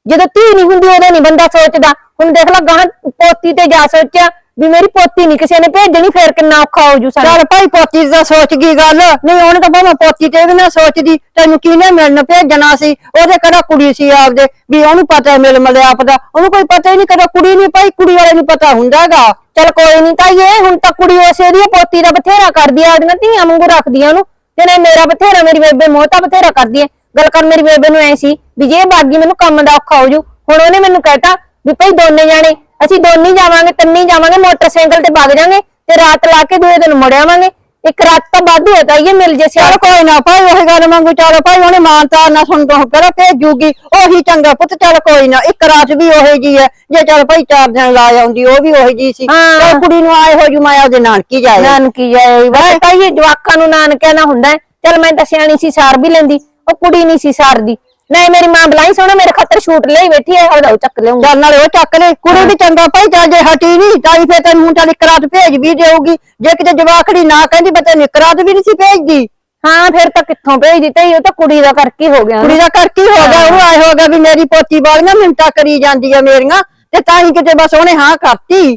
ਜਦੋਂ ਧੀ ਨਹੀਂ ਹੁੰਦੀ ਉਦੋਂ ਨਹੀਂ ਬੰਦਾ ਸੋਚਦਾ। ਹੁਣ ਦੇਖ ਲੈ ਗਾਂ ਪੋਤੀ ਤੇ ਜਾ ਸੋਚਿਆ ਵੀ ਮੇਰੀ ਪੋਤੀ ਨਹੀਂ ਕਿਸੇ ਨੇ ਭੇਜਣੀ ਫੇਰ ਕਿੰਨਾ ਔਖਾ ਹੋ ਜੂ ਸਾਨੂੰ ਚੱਲ ਭਾਈ ਪੋਤੀ ਦਾ ਸੋਚ ਗਈ ਗੱਲ। ਨਹੀਂ ਉਹਨੇ ਤਾਂ ਭਾਵੇਂ ਪੋਤੀ ਤੇ ਵੀ ਨਾ ਸੋਚਦੀ ਤੈਨੂੰ ਕਿਹਨੇ ਮਿਲਣ ਭੇਜਣਾ ਸੀ? ਉਹਦੇ ਕਿਹੜਾ ਕੁੜੀ ਸੀ ਆਪਦੇ? ਵੀ ਉਹਨੂੰ ਪਤਾ ਹੈ ਮਿਲ ਮਲਿਆਪ ਦਾ ਉਹਨੂੰ ਕੋਈ ਪਤਾ ਹੀ ਨਹੀਂ ਕਦਾ ਕੁੜੀ ਨਹੀਂ ਭਾਈ ਕੁੜੀ ਵਾਲੇ ਨੂੰ ਪਤਾ ਹੁੰਦਾਗਾ ਚੱਲ ਕੋਈ ਨਹੀਂ ਤਾਈਏ ਹੁਣ ਤਾਂ ਕੁੜੀ ਉਸੇ ਦੀ ਪੋਤੀ ਦਾ ਬਥੇਰਾ ਕਰਦੀ ਆ ਉਹਦੀਆਂ ਧੀਆਂ ਵਾਂਗੂ ਰੱਖਦੀ ਆ ਉਹਨੂੰ। ਤੇ ਨਹੀਂ ਮੇਰਾ ਬਥੇਰਾ, ਮੇਰੀ ਬੇਬੇ ਮੋਤਾ ਬਥੇਰਾ ਕਰਦੀ ਐ। ਗੱਲ ਕਰ, ਮੇਰੀ ਬੇਬੇ ਨੂੰ ਐ ਸੀ ਵੀ ਜੇ ਬਾਗੀ ਮੈਨੂੰ ਕੰਮ ਦਾ ਔਖਾ ਹੋ ਜੂ, ਹੁਣ ਉਹਨੇ ਮੈਨੂੰ ਕਹਿਤਾ ਵੀ ਭਾਈ ਦੋਨੇ ਜਾਣੇ, ਅਸੀਂ ਦੋਨੇ ਹੀ ਜਾਵਾਂਗੇ, ਤਿੰਨੇ ਹੀ ਜਾਵਾਂਗੇ, ਮੋਟਰਸਾਈਕਲ ਤੇ ਵਗ ਜਾਾਂਗੇ ਤੇ ਰਾਤ ਲਾ ਕੇ ਦੂਏ ਦਿਨ ਮੁੜ ਆਵਾਂਗੇ। ਇੱਕ ਰਾਤ ਤਾਂ ਵਾਧੂ ਹੈ ਤਾਈਏ ਮਿਲ ਜੇ ਚੱਲ ਕੋਈ ਨਾ ਭਾਈ ਉਹੀ ਗੱਲ ਮੰਗੂ ਚੱਲ ਭਾਈ ਉਹਨੇ ਮਾਨਤਾ ਨਾ ਸੁਣ ਤੋਂ ਕਰ ਭੇਜੂਗੀ ਉਹੀ ਚੰਗਾ ਪੁੱਤ ਚੱਲ ਕੋਈ ਨਾ ਇੱਕ ਰਾਤ ਵੀ ਉਹੀ ਜੀ ਹੈ ਜੇ ਚੱਲ ਭਾਈ ਚਾਰ ਦਿਨ ਲਾ ਆਉਂਦੀ ਉਹ ਵੀ ਉਹੀ ਜੀ ਸੀ ਹਾਂ। ਕੁੜੀ ਨੂੰ ਆਏ ਹੋ ਜੂ ਮੈਂ ਉਹਦੇ ਨਾਨਕੀ ਜਾਏ ਨਾਨਕੀ ਜਾਏ ਬਸ ਤਾਈਏ ਜਵਾਕਾਂ ਨੂੰ ਨਾਨਕਿਆਂ ਨਾ ਹੁੰਦਾ ਹੈ। ਚੱਲ ਮੈਂ ਤਾਂ ਸਿਆਣੀ ਸੀ ਸਾਰ ਵੀ ਲੈਂਦੀ ਉਹ ਕੁੜੀ ਨਹੀਂ ਸੀ ਸਾਰਦੀ ਨਹੀਂ ਮੇਰੀ ਮਾਂ ਬਲਾਈ ਸੋਹਣਾ ਮੇਰੇ ਖਾਤਰ ਛੂਟ ਲਈ ਬੈਠੀ ਹੈ ਹਵਦਾ ਚੱਕ ਲਿਆਉਂਗਾ। ਚੱਲ ਨਾਲੇ ਉਹ ਚੱਕ ਲੈ। ਕੁੜੀ ਵੀ ਚੰਗਾ ਭਾਈ ਚੱਲ ਜੇ ਹਟੀ ਨਹੀਂ ਤਾਂ ਫੇਰ ਤੈਨੂੰ ਹੁਣ ਚੱਲ ਇੱਕ ਰਾਤ ਭੇਜ ਵੀ ਦੇਊਗੀ। ਜੇ ਕਿਤੇ ਜਵਾਖੜੀ ਨਾ ਕਹਿੰਦੀ ਬਤਾ ਇੱਕ ਰਾਤ ਵੀ ਨਹੀਂ ਸੀ ਭੇਜਦੀ। ਹਾਂ ਫਿਰ ਤਾਂ ਕਿੱਥੋਂ ਭੇਜ ਦਿੱਤਾ ਉਹ ਤਾਂ ਕੁੜੀ ਦਾ ਕਰਕੇ ਹੀ ਹੋ ਗਿਆ ਕੁੜੀ ਦਾ ਕਰਕੇ ਹੀ ਹੋ ਗਿਆ ਉਹਨੂੰ ਆਏ ਹੋ ਗਿਆ ਵੀ ਮੇਰੀ ਪੋਤੀ ਵਾਲੀਆਂ ਮਿੰਟਾਂ ਕਰੀ ਜਾਂਦੀ ਆ ਮੇਰੀਆਂ ਤੇ ਤਾਂ ਹੀ ਕਿਤੇ ਬਸ ਉਹਨੇ ਹਾਂ ਕਰਤੀ।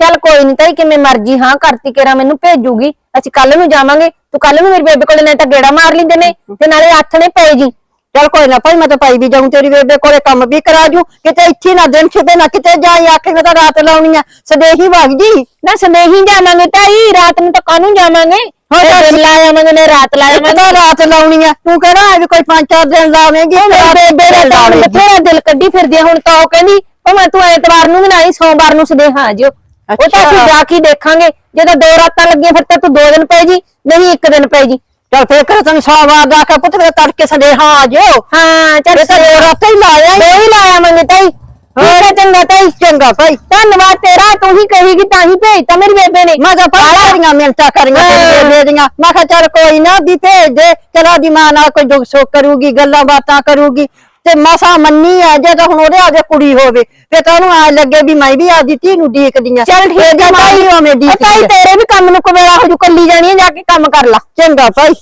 ਚੱਲ ਕੋਈ ਨਹੀਂ ਤਾਈ ਕਿਵੇਂ ਮਰਜ਼ੀ ਹਾਂ ਕਰਤੀ ਕੇਰਾ ਮੈਨੂੰ ਭੇਜੂਗੀ। ਅਸੀਂ ਕੱਲ ਨੂੰ ਜਾਵਾਂਗੇ ਤੂੰ ਕੱਲ ਨੂੰ ਮੇਰੀ ਬੇਬੇ ਕੋਲੇ ਨਹੀਂ ਤਾਂ ਗੇੜਾ ਮਾਰ ਲਿੰਦੇ ਨੇ ਤੇ ਨਾਲੇ ਹੱਥ ਨੇ ਪੈ ਜੀ। ਚਲ ਕੋਈ ਨਾ ਭਾਈ ਮੈਂ ਤਾਂ ਪਾਈ ਵੀ ਜਾਊਂ ਤੇਰੀ ਬੇਬੇ ਕੋਲੇ ਕੰਮ ਵੀ ਕਰਾ ਜੂ। ਕਿਤੇ ਇੱਥੇ ਨਾ ਦਿਨ ਛਿਪੇ ਨਾ ਕਿਤੇ ਜਾਈ ਆਖੇ ਮੈਂ ਤਾਂ ਰਾਤ ਲਾਉਣੀ ਆ। ਸਦੇਹੀ ਵਗ ਜੀ। ਨਾ ਸੰਦੇਹੀ ਜਾਵਾਂਗੇ ਤਾਈ ਰਾਤ ਨੂੰ ਤਾਂ ਕਾਹਨੂੰ ਜਾਵਾਂਗੇ? ਹਾਂ, ਤਾਂ- ਦਿਨ ਲਾ ਆਵਾਂਗੇ ਨੇ ਰਾਤ ਲਾ ਇੱਕ ਆਵਾਂਗੇ। ਤਾਂ ਰਾਤ ਲਾਉਣੀ ਆ। ਤੂੰ ਕਹਿਣਾ ਵੀ ਕੋਈ ਪੰਜ ਚਾਰ ਦਿਨ ਲਾਵੇਂਗੀ ਮੇਰੀ ਬੇਬੇ ਦਾ ਤਾਂ ਬਥੇਰਾ ਦਿਲ ਕੱਢੀ ਫਿਰਦੀ ਆ, ਹੁਣ ਤਾਂ ਉਹ ਕਹਿੰਦੀ ਭਾਵੇਂ ਤੂੰ ਐਤਵਾਰ ਨੂੰ ਵੀ ਨਾ ਆਈ ਸੋਮਵਾਰ ਨੂੰ ਸਦੇਹਾ ਆ ਜਿਓ। ਉਹ ਤਾਂ ਅਸੀਂ। ਜਾ ਕੇ ਹੀ ਦੇਖਾਂਗੇ। ਜਦੋਂ ਦੋ ਰਾਤਾਂ ਲੱਗੀਆਂ ਫਿਰ ਤਾਂ ਤੂੰ ਦੋ ਦਿਨ ਪੈ ਜੀ ਨਹੀਂ ਇੱਕ ਦਿਨ ਪੈ ਜੀ। ਚਲ ਫੇਰ ਕਰ ਤੈਨੂੰ ਸੌ ਵਾਰ ਦਾ ਕੇ ਪੁੱਤ ਕੇ ਤੜਕੇ ਸਦੇਹਾ ਆ ਜਿਓ। ਹਾਂ ਚੱਲ ਇਹ ਤਾਂ ਦੋ ਰਾਤਾਂ ਹੀ ਲਾਇਆ ਹੀ। ਲਾ ਆਵਾਂਗੇ ਤਾਈ। ਠੀਕ ਹੈ ਚੰਗਾ ਤਾਈ। ਚੰਗਾ ਭਾਈ। ਧੰਨਵਾਦ ਤੇਰਾ ਤੂੰ ਹੀ ਕਹੇਗੀ ਤਾਂ ਹੀ ਭੇਜਤਾ ਮੇਰੀ ਬੇਬੇ ਨੇ। ਮੈਂ ਤਾਂ ਪਾੜੀਆਂ ਮਿੰਟਾਂ ਕਰੀਆਂ ਤੇਰੀ ਬੇਬੇ ਦੀਆਂ। ਮੈਂ ਕਿਹਾ ਚੱਲ ਕੋਈ ਨਾ ਵੀ ਭੇਜ ਦੇ। ਚਲਾ ਦੀ ਮਾਂ ਨਾਲ ਕੋਈ ਦੁੱਖ ਸੁੱਖ ਕਰੂਗੀ ਗੱਲਾਂ ਬਾਤਾਂ ਕਰੂਗੀ। ਤੇ ਮਸਾ ਮੰਨੀ ਆ ਜੇ ਤਾਂ ਹੁਣ ਉਹਦੇ ਆਗੇ ਕੁੜੀ ਹੋਵੇ ਫੇ ਤਾਂ ਉਹਨੂੰ ਆ ਲੱਗੇ ਵੀ ਮੈਂ ਵੀ ਆਪਦੀ ਧੀ ਨੂੰ ਡੀਕਦੀ ਆ। ਚੱਲ ਠੀਕ ਹੈ ਤਾਈ ਓਵੇਂ ਉਹ ਡੀਕਦੀ ਆ। ਤੇਰੇ ਵੀ ਕੰਮ ਨੂੰ ਕਵੇਲਾ ਹੋ ਜੂ ਕੱਲੀ ਜਾਣੀ ਆ, ਜਾ ਕੇ ਕੰਮ ਕਰ ਲਾ। ਚੰਗਾ ਭਾਈ।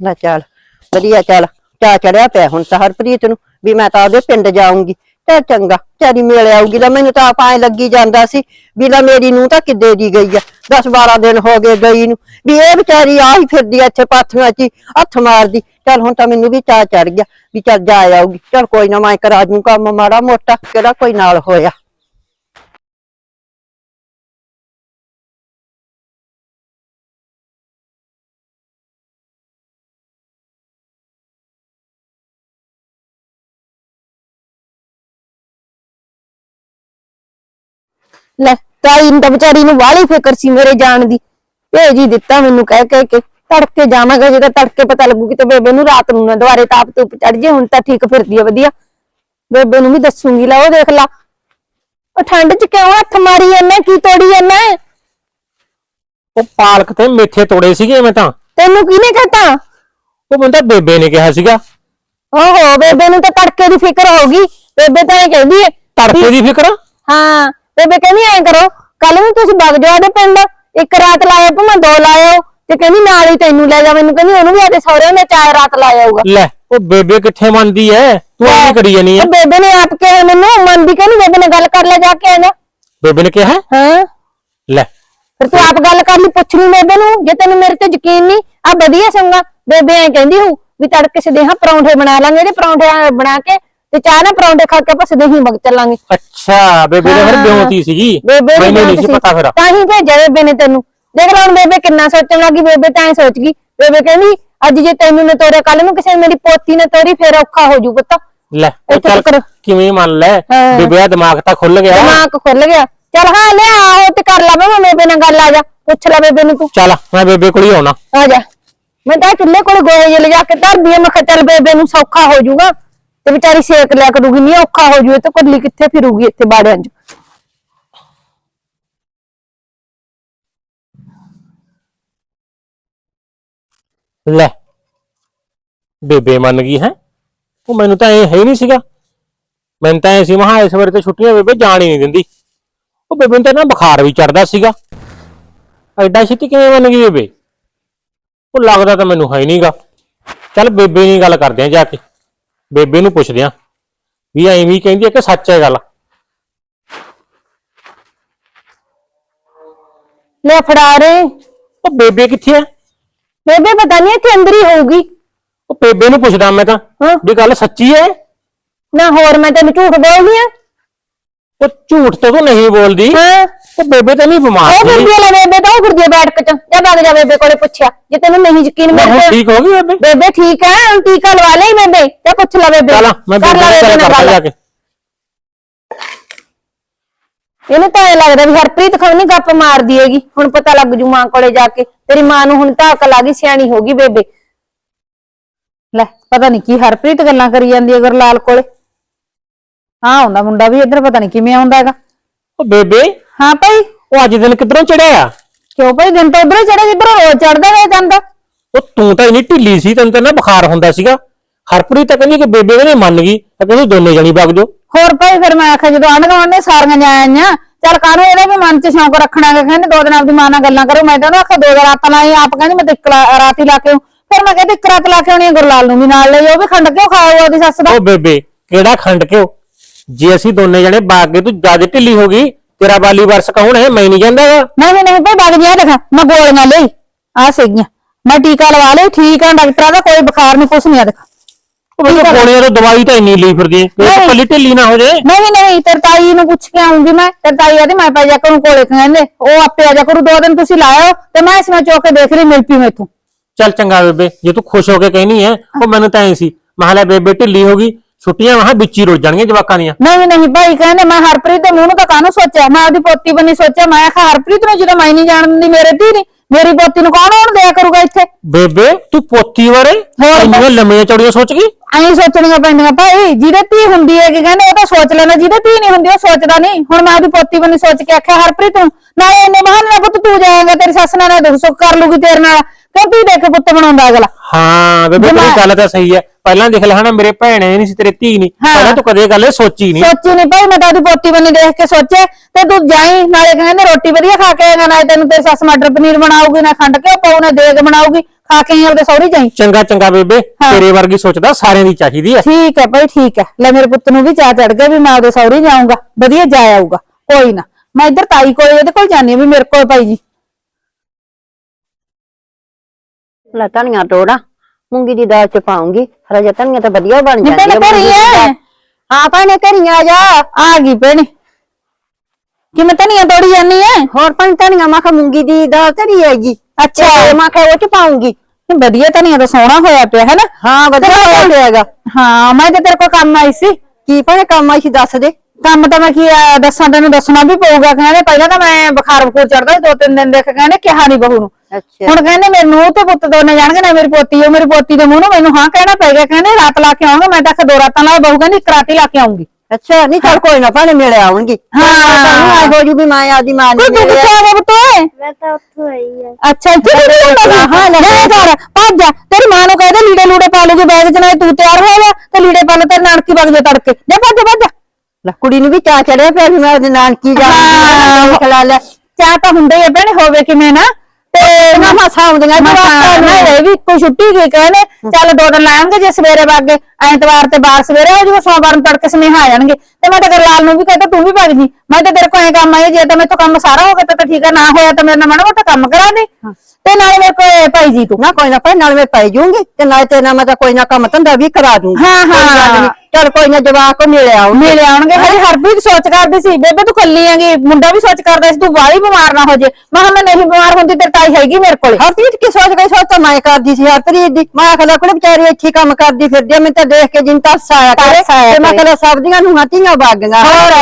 ਲੈ ਚੱਲ ਵਧੀਆ ਚੱਲ। ਚਾ ਚੜਿਆ ਪਿਆ ਹੁਣ ਤਾਂ ਹਰਪ੍ਰੀਤ ਨੂੰ ਵੀ ਮੈਂ ਤਾਂ ਉਹਦੇ ਪਿੰਡ ਜਾਊਂਗੀ। ਤੇ ਚੰਗਾ। ਵਿਚਾਰੀ ਮੇਲ ਆਊਗੀ ਲੈ, ਮੈਨੂੰ ਤਾਂ ਆਪ ਐ ਲੱਗੀ ਜਾਂਦਾ ਸੀ ਵੀ ਲੈ, ਮੇਰੀ ਨੂੰ ਤਾਂ ਕਿੱਦੇ ਦੀ ਗਈ ਆ? 10 12 ਦਿਨ ਹੋ ਗਏ ਗਈ ਨੂੰ। ਵੀ ਇਹ ਵਿਚਾਰੀ ਆਹੀ ਫਿਰਦੀ ਆ ਇੱਥੇ ਪਾਥੀਆਂ 'ਚ ਹੀ, ਹੱਥ ਮਾਰਦੀ। ਚੱਲ ਹੁਣ ਤਾਂ ਮੈਨੂੰ ਵੀ ਚਾਹ ਚੜ ਗਿਆ ਵੀ ਚੱਲ ਜਾ ਆਊਗੀ। ਚੱਲ ਕੋਈ ਨਾ, ਮੈਂ ਕਰਾ ਦੂੰ ਕੰਮ ਮਾੜਾ ਮੋਟਾ ਕਿਹੜਾ ਕੋਈ ਨਾਲ ਹੋਇਆ। ਲੈ ਤਾਈ ਨੂੰ ਤਾਂ ਵਿਚਾਰੀ ਨੂੰ ਵਾਲੀ ਫਿਕਰ ਸੀ ਮੇਰੇ ਜਾਣ ਦੀ। ਭੇਜ ਹੀ ਦਿੱਤਾ ਮੈਨੂੰ ਕਹਿ ਕਹਿ ਕੇ ਤੜਕੇ ਜਾਵਾਂਗਾ ਜੇ ਤਾਂ ਤੜਕੇ ਪਤਾ ਲੱਗੂਗੀ ਤੇ ਬੇਬੇ ਨੂੰ ਰਾਤ ਨੂੰ ਨਾ ਦੁਆਰੇ ਤਾਪ ਧੁੱਪ ਚੜ ਜੇ ਹੁਣ ਤਾਂ ਠੀਕ ਫਿਰਦੀ ਆ ਵਧੀਆ। ਬੇਬੇ ਨੂੰ ਵੀ ਦੱਸੂਗੀ ਲੈ ਉਹ ਦੇਖ ਲਾ। ਉਹ ਠੰਡ ਚ ਕਿਉਂ ਹੱਥ ਮਾਰੀ ਜਾਂਦਾ ਕੀ ਤੋੜੀ ਜਾਂਦਾ? ਉਹ ਪਾਲਕ ਤੇ ਮੇਥੇ ਤੋੜੇ ਸੀਗੇ ਮੈਂ ਤਾਂ। ਤੈਨੂੰ ਕਿਹਨੇ ਕਹਤਾ? ਉਹ ਬੰਦਾ ਬੇਬੇ ਨੇ ਕਿਹਾ ਸੀਗਾ। ਓਹੋ ਬੇਬੇ ਨੂੰ ਤਾਂ ਤੜਕੇ ਦੀ ਫਿਕਰ ਹੋਗੀ ਬੇਬੇ ਤਾਂ ਇਹ ਕਹਿੰਦੀ ਹੈ ਤੜਕੇ ਦੀ ਫਿਕਰ? ਹਾਂ ਬੇਬੇ ਕਹਿੰਦੀ ਐਂ ਕਰੋ ਕੱਲ ਨੂੰ ਤੁਸੀਂ ਵਗ ਜਾਓ ਦੇ ਪਿੰਡ। ਇੱਕ ਰਾਤ ਲਾਇਓ ਭਾਵੇਂ ਦੋ ਲਾਇਓ। ਤੇ ਕਹਿੰਦੀ ਨਾਲ ਹੀ ਤੈਨੂੰ ਲੈ ਜਾ ਮੈਨੂੰ ਕਹਿੰਦੀ ਉਹਨੂੰ ਵੀ ਆਦੇ ਸਹੁਰਿਆਂ ਨੇ ਚਾਰ ਰਾਤ ਲਾਇਆ ਆਊਗਾ ਲੈ ਉਹ ਬੇਬੇ ਕਿੱਥੇ ਮੰਨਦੀ ਐ? ਤੂੰ ਐਂ ਕਰੀ ਜਾਨੀ ਐ। ਤੇ ਬੇਬੇ ਨੇ ਆਪ ਕਿਹਾ ਮੈਨੂੰ ਮੰਨਦੀ ਕਹਿੰਦੀ ਬੇਬੇ ਨੇ ਗੱਲ ਕਰ ਲੈ ਜਾ ਕੇ ਆਣਾ ਬੇਬੇ ਨੇ ਕਿਹਾ? ਹਾਂ। ਲੈ। ਫਿਰ ਤੂੰ ਆਪ ਗੱਲ ਕਰ ਲਈ ਪੁੱਛ ਲਈ ਬੇਬੇ ਨੂੰ ਜੇ ਤੈਨੂੰ ਮੇਰੇ ਤੇ ਯਕੀਨ ਨਹੀਂ ਆ ਵਧੀਆ ਸੰਗਾ। ਬੇਬੇ ਐਂ ਕਹਿੰਦੀ ਹੂ ਵੀ ਤੜਕੇ ਸਦੇਹਾ ਪਰੌਂਠੇ ਬਣਾ ਲਾਂਗੇ ਇਹਦੇ ਪਰੌਂਠੇ ਬਣਾ ਕੇ ਤੇ ਚਾਹ ਨਾਲ ਪਰੌਂਠੇ ਖਾ ਕੇ ਆਪਾਂ ਸਦੇਹੀ ਵਗ ਚੱਲਾਂਗੇ। ਅੱਛਾ ਬੇਬੇ ਨੇ ਫਿਰ ਹਾਂ। ਬਿਉਂਤੀ ਸੀਗੀ। ਬੇਬੇ ਦੀ ਮੈਨੂੰ ਨਹੀਂ ਸੀ ਜਾਨ ਪਤਾ ਫਿਰ। ਤਾਂ ਹੀ ਭੇਜਿਆ ਬੇਬੇ ਨੇ ਤੈਨੂੰ। ਦੇਖ ਲੈ ਹੁਣ ਬੇਬੇ ਕਿੰਨਾ ਸੋਚਣ ਲੱਗੀ ਬੇਬੇ ਤਾਂ ਐ ਸੋਚ ਗਈ। ਬੇਬੇ ਕਹਿੰਦੀ ਅੱਜ ਜੇ ਤੈਨੂੰ ਨੇ ਤੋਰਿਆ ਕੱਲ ਨੂੰ ਕਿਸੇ ਨੇ ਮੇਰੀ ਪੋਤੀ ਨੇ ਤੋਰੀ ਫੇਰ ਔਖਾ ਹੋ ਜੂ ਪੁੱਤ। ਲੈ ਉਹ ਇੱਥੇ ਚੱਲ ਤੱਕ- ਕਿਵੇਂ ਮੰਨ ਲੈ ਹਾਂ। ਬੇਬੇ ਦਾ ਦਿਮਾਗ ਤਾਂ ਖੁੱਲ ਗਿਆ। ਦਿਮਾਗ ਖੁੱਲ ਗਿਆ। ਚੱਲ ਹਾਂ ਲੈ ਆਓ ਤੇ ਕਰ ਲਾ ਮੈਂ ਬੇਬੇ ਨਾਲ ਗੱਲ ਆ ਜਾ। ਪੁੱਛ ਲੈ ਬੇਬੇ ਨੂੰ ਤੂੰ। ਚੱਲ ਮੈਂ ਬੇਬੇ ਕੋਲ ਹੀ ਆਉਣਾ। ਆ ਜਾ। ਮੈਂ ਤਾਂ ਚੁੱਲ੍ਹੇ ਕੋਲ ਗੋਹੇ ਜਿਹੇ ਲਿਜਾ ਕੇ ਧਰਦੀ ਆ। ਮੈਂ ਕਿਹਾ ਚੱਲ ਬੇਬੇ ਨੂੰ ਸੌਖਾ ਹੋ ਜਾਊਗਾ। ਤੇ ਵਿਚਾਰੀ ਸੇਕ ਲਿਆ ਕਰੂਗੀ, ਨਹੀਂ ਔਖਾ ਹੋ ਜੂ, ਇਹ ਤਾਂ ਕੁੱਲੀ ਕਿੱਥੇ ਫਿਰੂਗੀ ਇੱਥੇ ਬਾੜਿਆਂ 'ਚ? ਲੈ, ਬੇਬੇ ਮੰਨ ਗਈ ਹੈ? ਉਹ ਮੈਨੂੰ ਤਾਂ ਇਹ ਹੈ ਹੀ ਨਹੀਂ ਸੀਗਾ। ਮੈਨੂੰ ਤਾਂ ਐ ਸੀ ਮਹਾ ਇਸ ਵਾਰ ਤੇ ਛੁੱਟੀਆਂ ਬੇਬੇ ਜਾਣ ਹੀ ਨਹੀਂ ਦਿੰਦੀ। ਉਹ ਬੇਬੇ ਨੂੰ ਤਾਂ ਨਾ ਬੁਖਾਰ ਵੀ ਚੜਦਾ ਸੀਗਾ। ਐਡਾ ਛੇਤੀ ਕਿਵੇਂ ਮੰਨ ਗਈ ਬੇਬੇ? ਉਹ ਲੱਗਦਾ ਤਾਂ ਮੈਨੂੰ ਹੈ ਹੀ ਨਹੀਂਗਾ ਚੱਲ ਬੇਬੇ ਨਾਲ ਗੱਲ ਕਰਦੇ ਆ ਜਾ ਕੇ। ਬੇਬੇ ਨੂੰ ਪੁੱਛਦੇ ਆ ਵੀ ਐਵੇਂ ਹੀ ਕਹਿੰਦੀ ਹੈ ਕਿ ਸੱਚ ਹੈ ਗੱਲ। ਲੈ ਫੜਾ ਰੇ ਉਹ ਬੇਬੇ ਕਿੱਥੇ ਹੈ ਬੇਬੇ ਪਤਾ ਨਹੀਂ ਇੱਥੇ ਅੰਦਰ ਹੀ ਹੋਊਗੀ। ਉਹ ਬੇਬੇ ਨੂੰ ਪੁੱਛਦਾ ਮੈਂ ਤਾਂ ਹਾਂ। ਵੀ ਗੱਲ ਸੱਚੀ ਹੈ? ਨਾ ਹੋਰ ਮੈਂ ਤੈਨੂੰ ਝੂਠ ਬੋਲਦੀ ਆ। ਉਹ ਝੂਠ ਤਾਂ ਤੂੰ ਨਹੀਂ ਬੋਲਦੀ। ਹਾਂ। ਉਹ ਬੇਬੇ ਤਾਂ ਨਹੀਂ ਬਿਮਾਰ ਉਹ ਸੀ। ਫਿਰਦੀ ਆ ਲੈ ਬੇਬੇ ਤਾਂ ਉਹ ਫਿਰਦੀ ਆ ਬੈਠ ਕੇ ਚ। ਜਾ ਵਗ ਜਾ ਬੇਬੇ ਕੋਲੇ ਪੁੱਛਿਆ। ਜੇ ਤੈਨੂੰ ਨਹੀਂ ਯਕੀਨ ਮੈਂ ਹੁਣ ਮੇਰੇ ਤੇ ਠੀਕ ਹੋ ਗਈ ਬੇਬੇ? ਬੇਬੇ ਠੀਕ ਹੈ ਟੀਕਾ ਲਵਾ ਲਈ ਬੇਬੇ। ਤੇ ਪੁੱਛ ਲੈ ਬੇਬੇ। ਚੱਲ ਮੈਂ ਕਰ ਬੇਬੇ ਲੈ ਨਾਲ ਨਾਲ ਕਰਦਾ ਜਾ ਕੇ। ਇਹਨੂੰ ਤਾਂ ਐ ਲੱਗਦਾ ਵੀ ਹਰਪ੍ਰੀਤ ਖਾਨ ਨਹੀਂ ਗੱਪ ਮਾਰਦੀ ਹੈਗੀ। ਹੁਣ ਪਤਾ ਲੱਗ ਜੂ ਮਾਂ ਕੋਲੇ ਜਾ ਕੇ। ਤੇਰੀ ਮਾਂ ਨੂੰ ਹੁਣ ਤਾਂ ਅਕਲ ਆ ਗਈ ਸਿਆਣੀ ਹੋ ਗਈ ਬੇਬੇ। ਲੈ ਪਤਾ ਨਹੀਂ ਕੀ ਹਰਪ੍ਰੀਤ ਗੱਲਾਂ ਕਰੀ ਜਾਂਦੀ ਹੈ ਗੁਰਲਾਲ ਕੋਲੇ। ਹਾਂ ਆਉਂਦਾ ਮੁੰਡਾ ਵੀ ਇੱਧਰ ਪਤਾ ਨਹੀਂ ਕਿਵੇਂ ਆਉਂਦਾ ਹੈਗਾ। ਉਹ ਬੇਬੇ ਹਾਂ ਭਾਈ। ਉਹ ਅੱਜ ਦਿਨ ਕਿੱਧਰੋਂ ਚੜਿਆ? ਆ ਕਿਉਂ ਭਾਈ? ਦਿਨ ਤਾਂ ਉਧਰ ਚੜਾ ਜਿੱਧਰ ਰੋਜ਼ ਚੜਦਾ ਵੇ ਜਾਂਦਾ। ਉਹ ਤੂੰ ਤਾਂ ਇੰਨੀ ਢਿੱਲੀ ਸੀ ਤੈਨੂੰ ਤਾਂ ਨਾ ਬੁਖਾਰ ਹੁੰਦਾ ਸੀਗਾ। ਹਰਪ੍ਰੀਤ ਤਾਂ ਕਹਿੰਦੀ ਕਿ ਬੇਬੇ ਕਹਿੰਦੀ ਮੰਨ ਗਈ ਤਾਂ ਕਹਿੰਦੀ ਦੋਨੇ ਜਣੀ ਵਗ ਜਾਓ। ਹੋਰ ਭਾਈ ਫਿਰ ਮੈਂ ਆਖਿਆ ਜਦੋਂ ਆਂਢ ਗੁਆਂਢ ਨੇ ਸਾਰੀਆਂ ਜਾਇਆਂ ਚੱਲ ਕਾਹਨੂੰ ਇਹਦਾ ਵੀ ਮਨ 'ਚ ਸ਼ੌਂਕ ਰੱਖਣਾ ਕਿ ਕਹਿੰਦੇ ਦੋ ਦਿਨ ਆਪਦੀ ਮਾਂ ਨਾਲ ਗੱਲਾਂ ਕਰੋ। ਮੈਂ ਤਾਂ ਉਹਨੂੰ ਆਖਿਆ ਦੋ ਦਿਨ ਰਾਤਾਂ ਲਾਈ ਆਪ ਕਹਿੰਦੀ ਮੈਂ ਤਾਂ ਇੱਕ ਲਾ- ਰਾਤ ਹੀ ਲਾ ਕੇ ਆਊਂ। ਫਿਰ ਮੈਂ ਕਹਿੰਦੀ ਇੱਕ ਰਾਤ ਲਾ ਕੇ ਆਉਣੀ ਆ, ਗੁਰਲਾਲ ਨੂੰ ਵੀ ਨਾਲ ਲਈ ਉਹ ਵੀ ਖੰਡ ਕਿਉਂ ਖਾਇਆ ਉਹਦੀ ਸੱਸ ਦਾ? ਉਹ ਬੇਬੇ ਕਿਹੜਾ ਖੰਡ ਕਿਉ? ਜੇ ਅਸੀਂ ਦੋਨੇ ਜਣੇ ਬਾਗ ਗਏ ਤੂੰ ਜ਼ਿਆਦਾ ਢਿੱਲੀ ਹੋ ਗਈ। ਤੇਰਾ ਬਾਲੀ ਵਰਸ ਕੌਣ ਹੈ? ਮੈਂ ਨਹੀਂ ਜਾਂਦਾ ਗਾ। ਨਹੀਂ ਨਹੀਂ ਭਾਈ ਵਗ ਜਿਆ ਦੇਖ। ਮੈਂ ਗੋਲੀਆਂ ਲਈ। ਆ ਸੀਗੀਆਂ। ਮੈਂ ਟੀਕਾ ਲਵਾ ਲਿਆ ਠੀਕ ਆ ਡਾਕਟਰਾਂ ਦਾ ਕੋਈ ਬੁਖਾਰ ਨਹੀਂ ਕੁਛ ਨਹੀਂ ਆ ਦੇਖ। ਉਹ ਮੈਨੂੰ ਕੋਲੇ ਤੋਂ ਦਵਾਈ ਤਾਂ ਇੰਨੀ ਲਈ ਫਿਰਦੀ ਹੈ ਇਹ ਨਹੀਂ। ਕੱਲੀ ਢਿੱਲੀ ਨਾ ਹੋ ਜੇ ਨਹੀਂ ਨਹੀਂ ਤੇਰੇ ਤਾਈ ਨੂੰ ਪੁੱਛ ਕੇ ਆਉਂਗੀ ਮੈਂ। ਤੇਰੇ ਤਾਈ ਆਦੀ ਮੈਂ ਪੈ ਜਾ ਕਰੂੰ ਕੋਲੇ ਕਹਿੰਦੇ ਉਹ ਆਪੇ ਆ ਜਾ ਕਰੂ। ਦੋ ਦਿਨ ਤੁਸੀਂ ਲਾਇਓ ਤੇ ਮੈਂ ਇਸ ਵਿੱਚ ਚੌਕੇ ਦੇਖ ਲਈ ਮਿਲ ਪਈ ਮੈਥੋਂ। ਚੱਲ ਚੰਗਾ ਬੇਬੇ ਜੇ ਤੂੰ ਖੁਸ਼ ਹੋ ਕੇ ਕਹਿਨੀ ਹੈ ਉਹ ਮੈਨੂੰ ਤਾਂ ਐ ਸੀ। ਮਹਲਾ ਬੇਬੇ ਢਿੱਲੀ ਹੋ ਗਈ। ਛੁੱਟੀਆਂ ਮਹਾ ਵਿੱਚ ਹੀ ਰੁੱਝ ਜਾਣਗੀਆਂ ਜਵਾਕਾਂ ਦੀਆਂ। ਨਹੀਂ ਨਹੀਂ ਭਾਈ ਕਹਿੰਦੇ ਮੈਂ ਹਰਪ੍ਰੀਤ ਦੇ ਮੂੰਹ ਨੂੰ ਤਾਂ ਕਾਹਨੂੰ ਸੋਚਿਆ? ਮੈਂ ਉਹਦੀ ਪੋਤੀ ਬਣੀ ਸੋਚਿਆ। ਮੈਂ ਆਖਿਆ ਹਰਪ੍ਰੀਤ ਨੂੰ ਜਦੋਂ ਮੈਂ ਨਹੀਂ ਜਾਣਦੀ ਮੇਰੇ ਧੀ ਨਹੀਂ। ਮੇਰੀ ਪੋਤੀ ਨੂੰ ਕੌਣ ਹੋਣ ਦਿਆ ਕਰੂਗਾ ਇੱਥੇ? ਬੇਬੇ ਤੂੰ ਪੋਤੀ ਬਾਰੇ ਹੋਰ ਇੰਨੀਆਂ ਲੰਮੀਆਂ ਚੌੜੀਆਂ ਸੋਚ ਗਈ? ਐਂ ਸੋਚਣੀਆਂ ਪੈਂਦੀਆਂ ਭਾਈ ਜਿਹਦੇ ਧੀ ਹੁੰਦੀ ਹੈ ਕਿ ਕਹਿੰਦੇ ਉਹ ਤਾਂ ਸੋਚ ਲੈਣਾ ਜਿਹਦੇ ਧੀ ਨਹੀਂ ਹੁੰਦੀ ਉਹ ਸੋਚਦਾ ਨਹੀਂ। ਹੁਣ ਮੈਂ ਉਹਦੀ ਪੋਤੀ ਬਣੀ ਸੋਚ ਕੇ ਆਖਿਆ ਹਰਪ੍ਰੀਤ ਨੂੰ ਨਾਲੇ ਇੰਨੇ ਬਹਾਨੇ ਨਾਲ ਪੁੱਤ ਤੂੰ ਜਾਏਂਗਾ ਤੇਰੀ ਸੱਸ ਨਾਲ ਦੁੱਖ ਸੁੱਖ ਕਰ ਲੂਗੀ ਤੇਰੇ ਨਾਲ। ਕਿਉਂ ਤੂੰ ਦੇਖ ਪੁੱਤ ਬਣਾਉਂਦਾ ਅਗਲਾ? ਹਾਂ ਬੇਬੇ ਤੇਰੀ ਗੱਲ ਤਾਂ ਸਹੀ ਹੈ। ਪਹਿਲਾਂ ਦੇਖ ਲੈ ਹਨਾ ਮੇਰੇ ਭੈਣੇ ਨਹੀਂ ਸੀ ਤੇਰੇ ਧੀ ਨਹੀਂ। ਪਹਿਲਾਂ ਤੂੰ ਕਦੇ ਗੱਲ ਸੋਚੀ ਨਹੀਂ। ਸੋਚੀ ਨਹੀਂ ਭਾਈ ਮੈਂ ਤਾਂ ਉਹਦੀ ਪੋਤੀ ਬਣੀ ਦੇਖ ਕੇ ਸੋਚੇ ਤੇ ਤੂੰ ਜਾਈ ਨਾਲੇ ਕਹਿੰਦੇ ਰੋਟੀ ਵਧੀਆ ਖਾ ਕੇ ਆਏਗਾ ਨਾਲੇ ਤੈਨੂੰ ਤੇਰੀ ਸੱਸ ਮਟਰ ਪਨੀਰ ਬਣਾਉਗੀ ਨਾ ਖੰਡ ਕੇ ਪਾਉ ਨਾ ਦੇਗ ਬਣਾਉਗੀ ਖਾ ਕੇ ਆਈ ਉਹਦੇ ਸਹੁਰੀ ਜਾਈ। ਚੰਗਾ ਚੰਗਾ ਬੇਬੇ ਹਾਂ। ਤੇਰੇ ਵਰਗੀ ਸੋਚਦਾ ਸਾਰਿਆਂ ਦੀ ਚਾਹੀਦੀ ਹੈ ਠੀਕ ਹੈ ਭਾਈ ਠੀਕ ਹੈ ਲੈ ਮੇਰੇ ਪੁੱਤ ਨੂੰ ਵੀ ਚਾਹ ਚੜ ਗਿਆ ਵੀ ਮੈਂ ਉਹਦੇ ਸਹੁਰੀ ਜਾਊਂਗਾ। ਵਧੀਆ ਜਾ ਆਊਗਾ। ਕੋਈ ਨਾ। ਮੈਂ ਇੱਧਰ ਤਾਈ ਕੋਲ ਉਹਦੇ ਕੋਲ ਜਾਣੀ ਆ ਵੀ ਮੇਰੇ ਕੋਲ ਭਾਈ ਜੀ। ਲੈ ਧਨੀਆ ਤੋੜਾ ਮੂੰਗੀ ਦੀ ਦਾਲ ਚ ਪਾਉਂਗੀ। ਧਨੀਆ ਤਾਂ ਵਧੀਆ ਬਣ ਜਾਂਦੀ ਭੈਣੇ ਮੂੰਗੀ ਘਰੀ ਐ। ਹਾਂ ਭੈਣੇ ਘਰੀ ਆ ਜਾ। ਆ ਗਈ ਭੈਣੇ। ਕਿਵੇਂ ਧਨੀਆ ਤੋੜੀ ਜਾਨੀ ਐ? ਹੋਰ ਭੈਣ ਧਨੀਆ ਮੈਂ ਕਿਹਾ ਮੂੰਗੀ ਦੀ ਦਾਲ ਧਰੀ ਹੈਗੀ। ਅੱਛਾ। ਤੇ ਮੈਂ ਕਿਹਾ ਉਹ ਚ ਪਾਉਂਗੀ। ਇਹ ਵਧੀਆ ਧਨੀਆ ਤਾਂ ਸੋਹਣਾ ਹੋਇਆ ਪਿਆ ਹੈ ਨਾ? ਹਾਂ ਵਧੀਆ ਹੋਇਆ ਪਿਆਗਾ। ਹਾਂ ਮੈਂ ਤੇ ਤੇਰੇ ਕੋਲ ਕੰਮ ਆਈ ਸੀ। ਕੀ ਭੈਣੇ ਕੰਮ ਆਈ ਸੀ ਦੱਸ ਦੇ। ਕੰਮ ਤਾਂ ਮੈਂ ਕੀ ਆ, ਦੱਸਾਂ ਤੈਨੂੰ ਦੱਸਣਾ ਵੀ ਪਊਗਾ ਕਹਿੰਦੇ ਪਹਿਲਾਂ ਤਾਂ ਮੈਂ ਬੁਖਾਰ ਬਖੂਰ ਚੜਦਾ ਦੋ ਤਿੰਨ ਦਿਨ ਦੇਖ ਕਹਿੰਦੇ ਕਿਹਾ ਨਹੀਂ ਬਹੂ ਨੂੰ। ਅੱਛਾ। ਹੁਣ ਕਹਿੰਦੇ ਮੇਰੇ ਨੂੰਹ ਤੇ ਪੁੱਤ ਦੋਨੇ ਜਾਣਗੇ ਨਾ ਮੇਰੀ ਪੋਤੀ ਉਹ ਮੇਰੀ ਪੋਤੀ ਦੇ ਮੂੰਹ ਨੂੰ ਮੈਨੂੰ ਹਾਂ ਕਹਿਣਾ ਪੈ ਗਿਆ ਕਹਿੰਦੇ ਰਾਤ ਲਾ ਕੇ ਆਉਂਗਾ ਮੈਂ ਤਾਂ ਆਖਿਆ ਦੋ ਰਾਤਾਂ ਲਾ ਬਹੂ ਕਹਿੰਦੀ ਇੱਕ ਰਾਤ ਹੀ ਲਾ ਕੇ ਆਉਂਗੀ। ਅੱਛਾ ਨਹੀਂ ਚੱਲ ਕੋਈ ਨਾ ਭੈਣੇ ਮਿਲ ਆਉਣਗੀ। ਹਾਂ। ਤੁਹਾਨੂੰ ਆਏ ਹੋ ਜੂ ਵੀ ਮੈਂ ਆਦੀ ਮਾਂ ਕੋਈ ਨਹੀਂ ਤੂੰ ਮਿਲਿਆ ਕਿੱਥੇ ਆ ਗਿਆ ਪੁੱਤ? ਮੈਂ ਤਾਂ ਉੱਥੋਂ ਆਈ ਆ। ਅੱਛਾ ਇੱਥੇ ਵੀ ਹੁੰਦਾ ਸੀ ਹਾਂ ਲੈ ਘਰ। ਭੱਜ ਜਾ। ਤੇਰੀ ਮਾਂ ਨੂੰ ਕਹਦੇ ਲੀੜੇ ਲੂੜੇ ਪਾ ਲੂਗੀ ਬੈਗ ਚ ਨਾਲੇ ਤੂੰ ਤਿਆਰ ਹੋ ਜਾ ਤੇ ਲੀੜੇ ਪਾ ਲੈ ਤੇਰੇ ਨਾਨਕੀ ਵਗ ਜਾ ਤੜਕੇ। ਜਾ ਭੱਜ ਜਾ, ਭੱਜ ਜਾ। ਲੈ ਕੁੜੀ ਨੂੰ ਵੀ ਚਾਹ ਚੜਿਆ ਪਿਆ ਵੀ ਮੈਂ ਉਹਦੇ ਨਾਨਕੀ ਹਾਂ। ਜਾਵਾਂਗੀ ਖਲਾ ਲੈ ਚਾਹ ਤਾਂ ਹੁੰਦੇ ਹੀ ਆ ਭੈਣੇ ਹੋਵੇ ਕਿਵੇਂ ਨਾ। ਤੇ ਨਾ ਮਸਾਂ ਆਉਂਦੀਆਂ ਜਵਾਕਾਂ ਨੂੰ। ਮੈਂ ਵੀ ਕੋਈ ਛੁੱਟੀ ਗਈ ਕਹਿੰਦੇ ਚੱਲ ਦੋ ਦਿਨ ਲਾਣਗੇ ਜੇ ਸਵੇਰੇ ਵਾਗੇ ਐਤਵਾਰ ਤੇ ਬਾਹਰ ਸਵੇਰੇ ਹੋ ਜੂਗਾ ਸੋਮਵਾਰ ਨੂੰ ਤੜਕੇ ਸੁਨੇਹਾ ਆ ਜਾਣਗੇ। ਤੇ ਮੈਂ ਤਾਂ ਗਰਲਾਲ ਨੂੰ ਵੀ ਕਹਿੰਦਾ ਤੂੰ ਵੀ ਭੱਜ ਜੀ। ਮੈਂ ਤਾਂ ਤੇਰੇ ਕੋਲ ਐ ਕੰਮ ਆਈ ਜੇ ਤਾਂ ਤੋਂ ਕੰਮ ਸਾਰਾ ਹੋ ਗਿਆ ਤਾਂ ਤਾਂ ਠੀਕ ਆ ਨਾ ਹੋਇਆ ਤਾਂ ਮੇਰੇ ਨਾਲ ਮਾੜਾ ਮੋਟਾ ਕੰਮ ਕਰਾ ਦੇ। ਤੇ ਨਾਲੇ ਮੇਰੇ ਕੋਲ ਭਾਈ ਜੀ ਤੂੰ ਨਾ ਕੋਈ ਨਾ ਭਾਈ ਨਾਲ ਮੈਂ ਪੈ ਜਾਊਂਗੀ ਤੇ ਨਾਲੇ ਤੇ ਨਾਲ ਮੈਂ ਤਾਂ ਕੋਈ ਨਾ ਕੰਮ ਧੰਦਾ ਵੀ ਕਰਾ ਦੂੰਗੀ। ਹਾਂ, ਹਾਂ। ਚੱਲ ਕੋਈ ਨਾ ਜਵਾਕ ਮਿਲ ਆਉਂ ਮਿਲ ਆਉਣਗੇ। ਹਰੇ ਹਰਪ੍ਰੀਤ ਸੋਚ ਕਰਦੀ ਸੀ ਬੇਬੇ ਤੂੰ ਕੱਲੀ ਹੈਗੀ ਮੁੰਡਾ ਵੀ ਸੋਚ ਕਰਦਾ ਸੀ ਤੂੰ ਬਾਹਲੀ ਬਿਮਾਰ ਨਾ ਹੋ ਜੇ। ਮੈਂ ਕਿਹਾ ਮੈਂ ਨਹੀਂ ਬਿਮਾਰ ਹੁੰਦੀ ਤੇ ਤਾਈ ਹੈਗੀ ਮੇਰੇ ਕੋਲੇ। ਹਰਪ੍ਰੀਤ ਕੀ ਸੋਚ ਗਈ? ਸੋਚ ਤਾਂ ਮੈਂ ਕਰਦੀ ਸੀ ਹਰਪ੍ਰੀਤ ਦੀ। ਮੈਂ ਆਖਦਾ ਕੋਲ ਵਿਚਾਰੀ ਇੱਥੇ ਕੰਮ ਕਰਦੀ ਫਿਰਦੀ ਆ, ਮੈਨੂੰ ਤਾਂ ਦੇਖ ਕੇ ਜਿੰਨ ਤਰਸ ਆਇਆ ਕਰੇ। ਤਰਸ ਆਇਆ ਤੇ ਮੈਂ ਕਰੇ। ਕਹਿੰਦਾ ਸਭ ਦੀਆਂ ਨੂੰ ਹੱਥੀਆਂ ਬਾਗੀਆਂ। ਹੋਰ।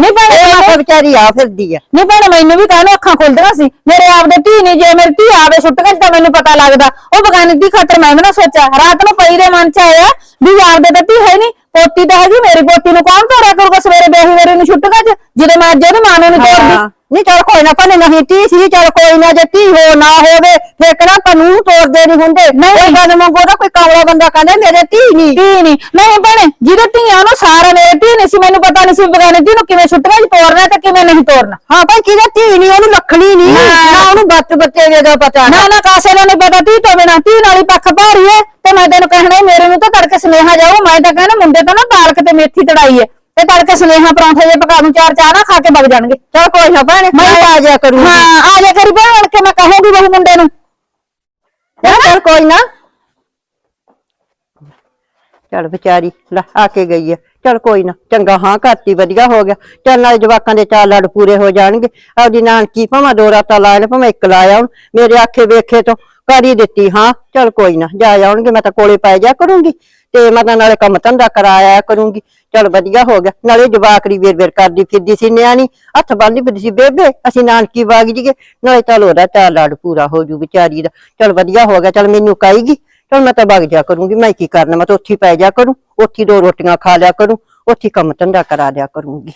ਨਹੀਂ ਭੈਣੇ, ਮੈਂ ਕਿਹਾ ਵਿਚਾਰੀ ਆ ਫਿਰਦੀ ਆ। ਨਹੀਂ ਭੈਣੇ ਮੈਨੂੰ ਵੀ ਕਾਹਨੂੰ ਅੱਖਾਂ ਖੁੱਲਦੀਆਂ ਸੀ। ਮੇਰੇ ਆਪ ਦੇ ਧੀ ਨਹੀਂ ਜੇ ਮੇਰੀ ਧੀ ਆਵੇ ਛੁੱਟੀਆਂ 'ਚ ਤਾਂ ਮੈਨੂੰ ਪਤਾ ਲੱਗਦਾ। ਉਹ ਬਗਾਨੀ ਦੀ ਖਾਤਰ ਮੈਂ ਵੀ ਨਾ ਸੋਚਿਆ। ਰਾਤ ਨੂੰ ਪਈ ਦੇ ਮਨ 'ਚ ਆਇਆ ਵੀ ਯਾਰ ਦੇ ਤਾਂ ਧੀ ਹੈ ਨਹੀਂ ਪੋਤੀ ਤਾਂ ਹੈਗੀ, ਮੇਰੀ ਪੋਤੀ ਨੂੰ ਕੌਣ ਤੋੜਿਆ ਕਰੂਗਾ ਸਵੇਰੇ ਬੇਹੀ ਮੇਰੇ ਨੂੰ ਛੁੱਟੀਆਂ 'ਚ ਜਦੋਂ ਮੈਂ ਅੱਜ ਉਹਦੀ ਮਾਂ ਨੂੰ ਨਹੀਂ ਤੋਰਦੀ ਹਾਂ। ਨਹੀਂ ਚੱਲ ਕੋਈ ਨਾ ਭਲੇ ਨਹੀਂ ਤੀ ਸੀ ਚੱਲ ਕੋਈ ਨਾ ਜੇ ਤੀ ਹੋ ਨਾ ਹੋਵੇ ਫੇਰ ਕਿਹੜਾ ਕਾਨੂੰਨ ਤੋੜਦੇ ਨਹੀਂ ਹੁੰਦੇ। ਨਹੀਂ। ਗੱਲ ਮੰਗੋ ਤਾਂ ਕੋਈ ਕਮਲਾ ਬੰਦਾ ਕਹਿੰਦਾ ਮੇਰੇ ਤੀ ਨਹੀਂ ਧੀ ਨਹੀਂ ਨਹੀਂ ਭੈਣੇ ਜਿਹਦੇ ਧੀਆਂ ਨੂੰ ਸਾਰਾ ਮੇਰੇ ਧੀ ਨਹੀਂ ਸੀ ਮੈਨੂੰ ਪਤਾ ਨਹੀਂ ਸੀ ਬਗਾਨੀ ਧੀ ਨੂੰ ਕਿਵੇਂ ਛੁੱਟੀਆਂ 'ਚ ਤੋਰਨਾ ਤੇ ਕਿਵੇਂ ਨਹੀਂ ਤੋਰਨਾ। ਹਾਂ ਭਾਈ ਕਿਹਦਾ ਤੀ ਨਹੀਂ ਉਹਨੂੰ ਲੱਖਣੀ ਨਹੀਂ। ਨਾ। ਉਹਨੂੰ ਬੱਚ ਬੱਚੇ ਦੇ ਪਤਾ ਨਾ। ਨਾ ਕਾਸੇ ਦਾ ਨਹੀਂ ਪਤਾ ਧੀ ਤੋਂ ਬਿਨਾ। ਧੀ ਨਾਲ ਹੀ ਪੱਖ ਭਾਰੀ ਹੈ ਤੇ ਮੈਂ ਤੈਨੂੰ ਕਹਿਣਾ ਮੇਰੇ ਨੂੰ ਤਾਂ ਤੜਕੇ ਸੁਨੇਹਾ ਜਾਊ ਮੈਂ ਤਾਂ ਕਹਿੰਦਾ ਮੁੰਡੇ ਤਾਂ ਨਾ ਪਾਲਕ ਤੇ ਮੇਥੀ ਤੜਾਈ ਹੈ ਤੇ ਤੜਕੇ ਸੁਨੇਹਾ ਪਰੌਂਠੇ ਜੇ ਪਕਾ ਦੂੰ ਚਾਰ ਚਾਹ ਨਾ ਖਾ ਕੇ ਵਗ ਜਾਣਗੇ। ਚੱਲ ਕੋਈ ਨਾ ਭੈਣੇ। ਮੈਂ ਆ ਜਾ ਕਰੂੰਗੀ। ਹਾਂ ਆ ਜਾ ਕਰੀ ਭੈਣ ਬਣ ਕੇ ਮੈਂ ਕਹੂੰਗੀ ਬਹੂ ਮੁੰਡੇ ਨੂੰ। ਚੱਲ ਕੋਈ ਨਾ। ਚੱਲ ਵਿਚਾਰੀ ਲੈ ਆ ਕੇ ਗਈ ਆ। ਚੱਲ ਕੋਈ ਨਾ ਚੰਗਾ ਹਾਂ ਕਰਤੀ ਵਧੀਆ ਹੋ ਗਿਆ। ਚੱਲ ਨਾਲੇ ਜਵਾਕਾਂ ਦੇ ਚਾਰ ਲੜ ਪੂਰੇ ਹੋ ਜਾਣਗੇ। ਆਪਦੀ ਨਾਨਕੀ ਭਾਵੇਂ ਦੋ ਰਾਤਾਂ ਲਾ ਲੈ ਭਾਵੇਂ ਇੱਕ ਲਾਇਆ ਹੁਣ ਮੇਰੇ ਆਖੇ ਵੇਖੇ ਤੋਂ ਕਰ ਦਿੱਤੀ ਹਾਂ ਚੱਲ ਕੋਈ ਨਾ ਜਾ ਆਉਣਗੇ ਮੈਂ ਤਾਂ ਕੋਲੇ ਪੈ ਜਾ ਕਰੂੰਗੀ। ਤੇ ਮੈਂ ਤਾਂ ਨਾਲੇ ਕੰਮ ਧੰਦਾ ਕਰਾਇਆ ਕਰੂੰਗੀ। ਚੱਲ ਵਧੀਆ ਹੋ ਗਿਆ। ਨਾਲੇ ਜਵਾਕੜੀ ਵੇਰ ਵੇਰ ਕਰਦੀ ਫਿਰਦੀ ਸੀ, ਨਿਆਣੀ ਹੱਥ ਬੰਨ੍ਹਦੀ ਫਿਰਦੀ ਸੀ, ਬੇਬੇ ਅਸੀਂ ਨਾਨਕੀ ਬਾਗ ਜੀਏ ਨਾਲੇ ਚੱਲ ਉਹਦਾ ਚਾਰ ਲੜ ਪੂਰਾ ਹੋ ਜੂ ਵਿਚਾਰੀ ਦਾ। ਚੱਲ ਵਧੀਆ ਹੋ ਗਿਆ, ਚੱਲ ਮੈਨੂੰ ਕਹੇਗੀ, ਚਲ ਮੈਂ ਤਾਂ ਵਗ ਜਾ ਕਰੂੰਗੀ, ਮੈਂ ਕੀ ਕਰਨਾ, ਮੈਂ ਤਾਂ ਉੱਥੇ ਹੀ ਪੈ ਜਾ ਕਰੂੰ, ਉੱਥੇ ਹੀ ਦੋ ਰੋਟੀਆਂ ਖਾ ਲਿਆ ਕਰੂੰ, ਉੱਥੇ ਹੀ ਕੰਮ ਧੰਦਾ ਕਰਾ ਲਿਆ ਕਰੂੰਗੀ।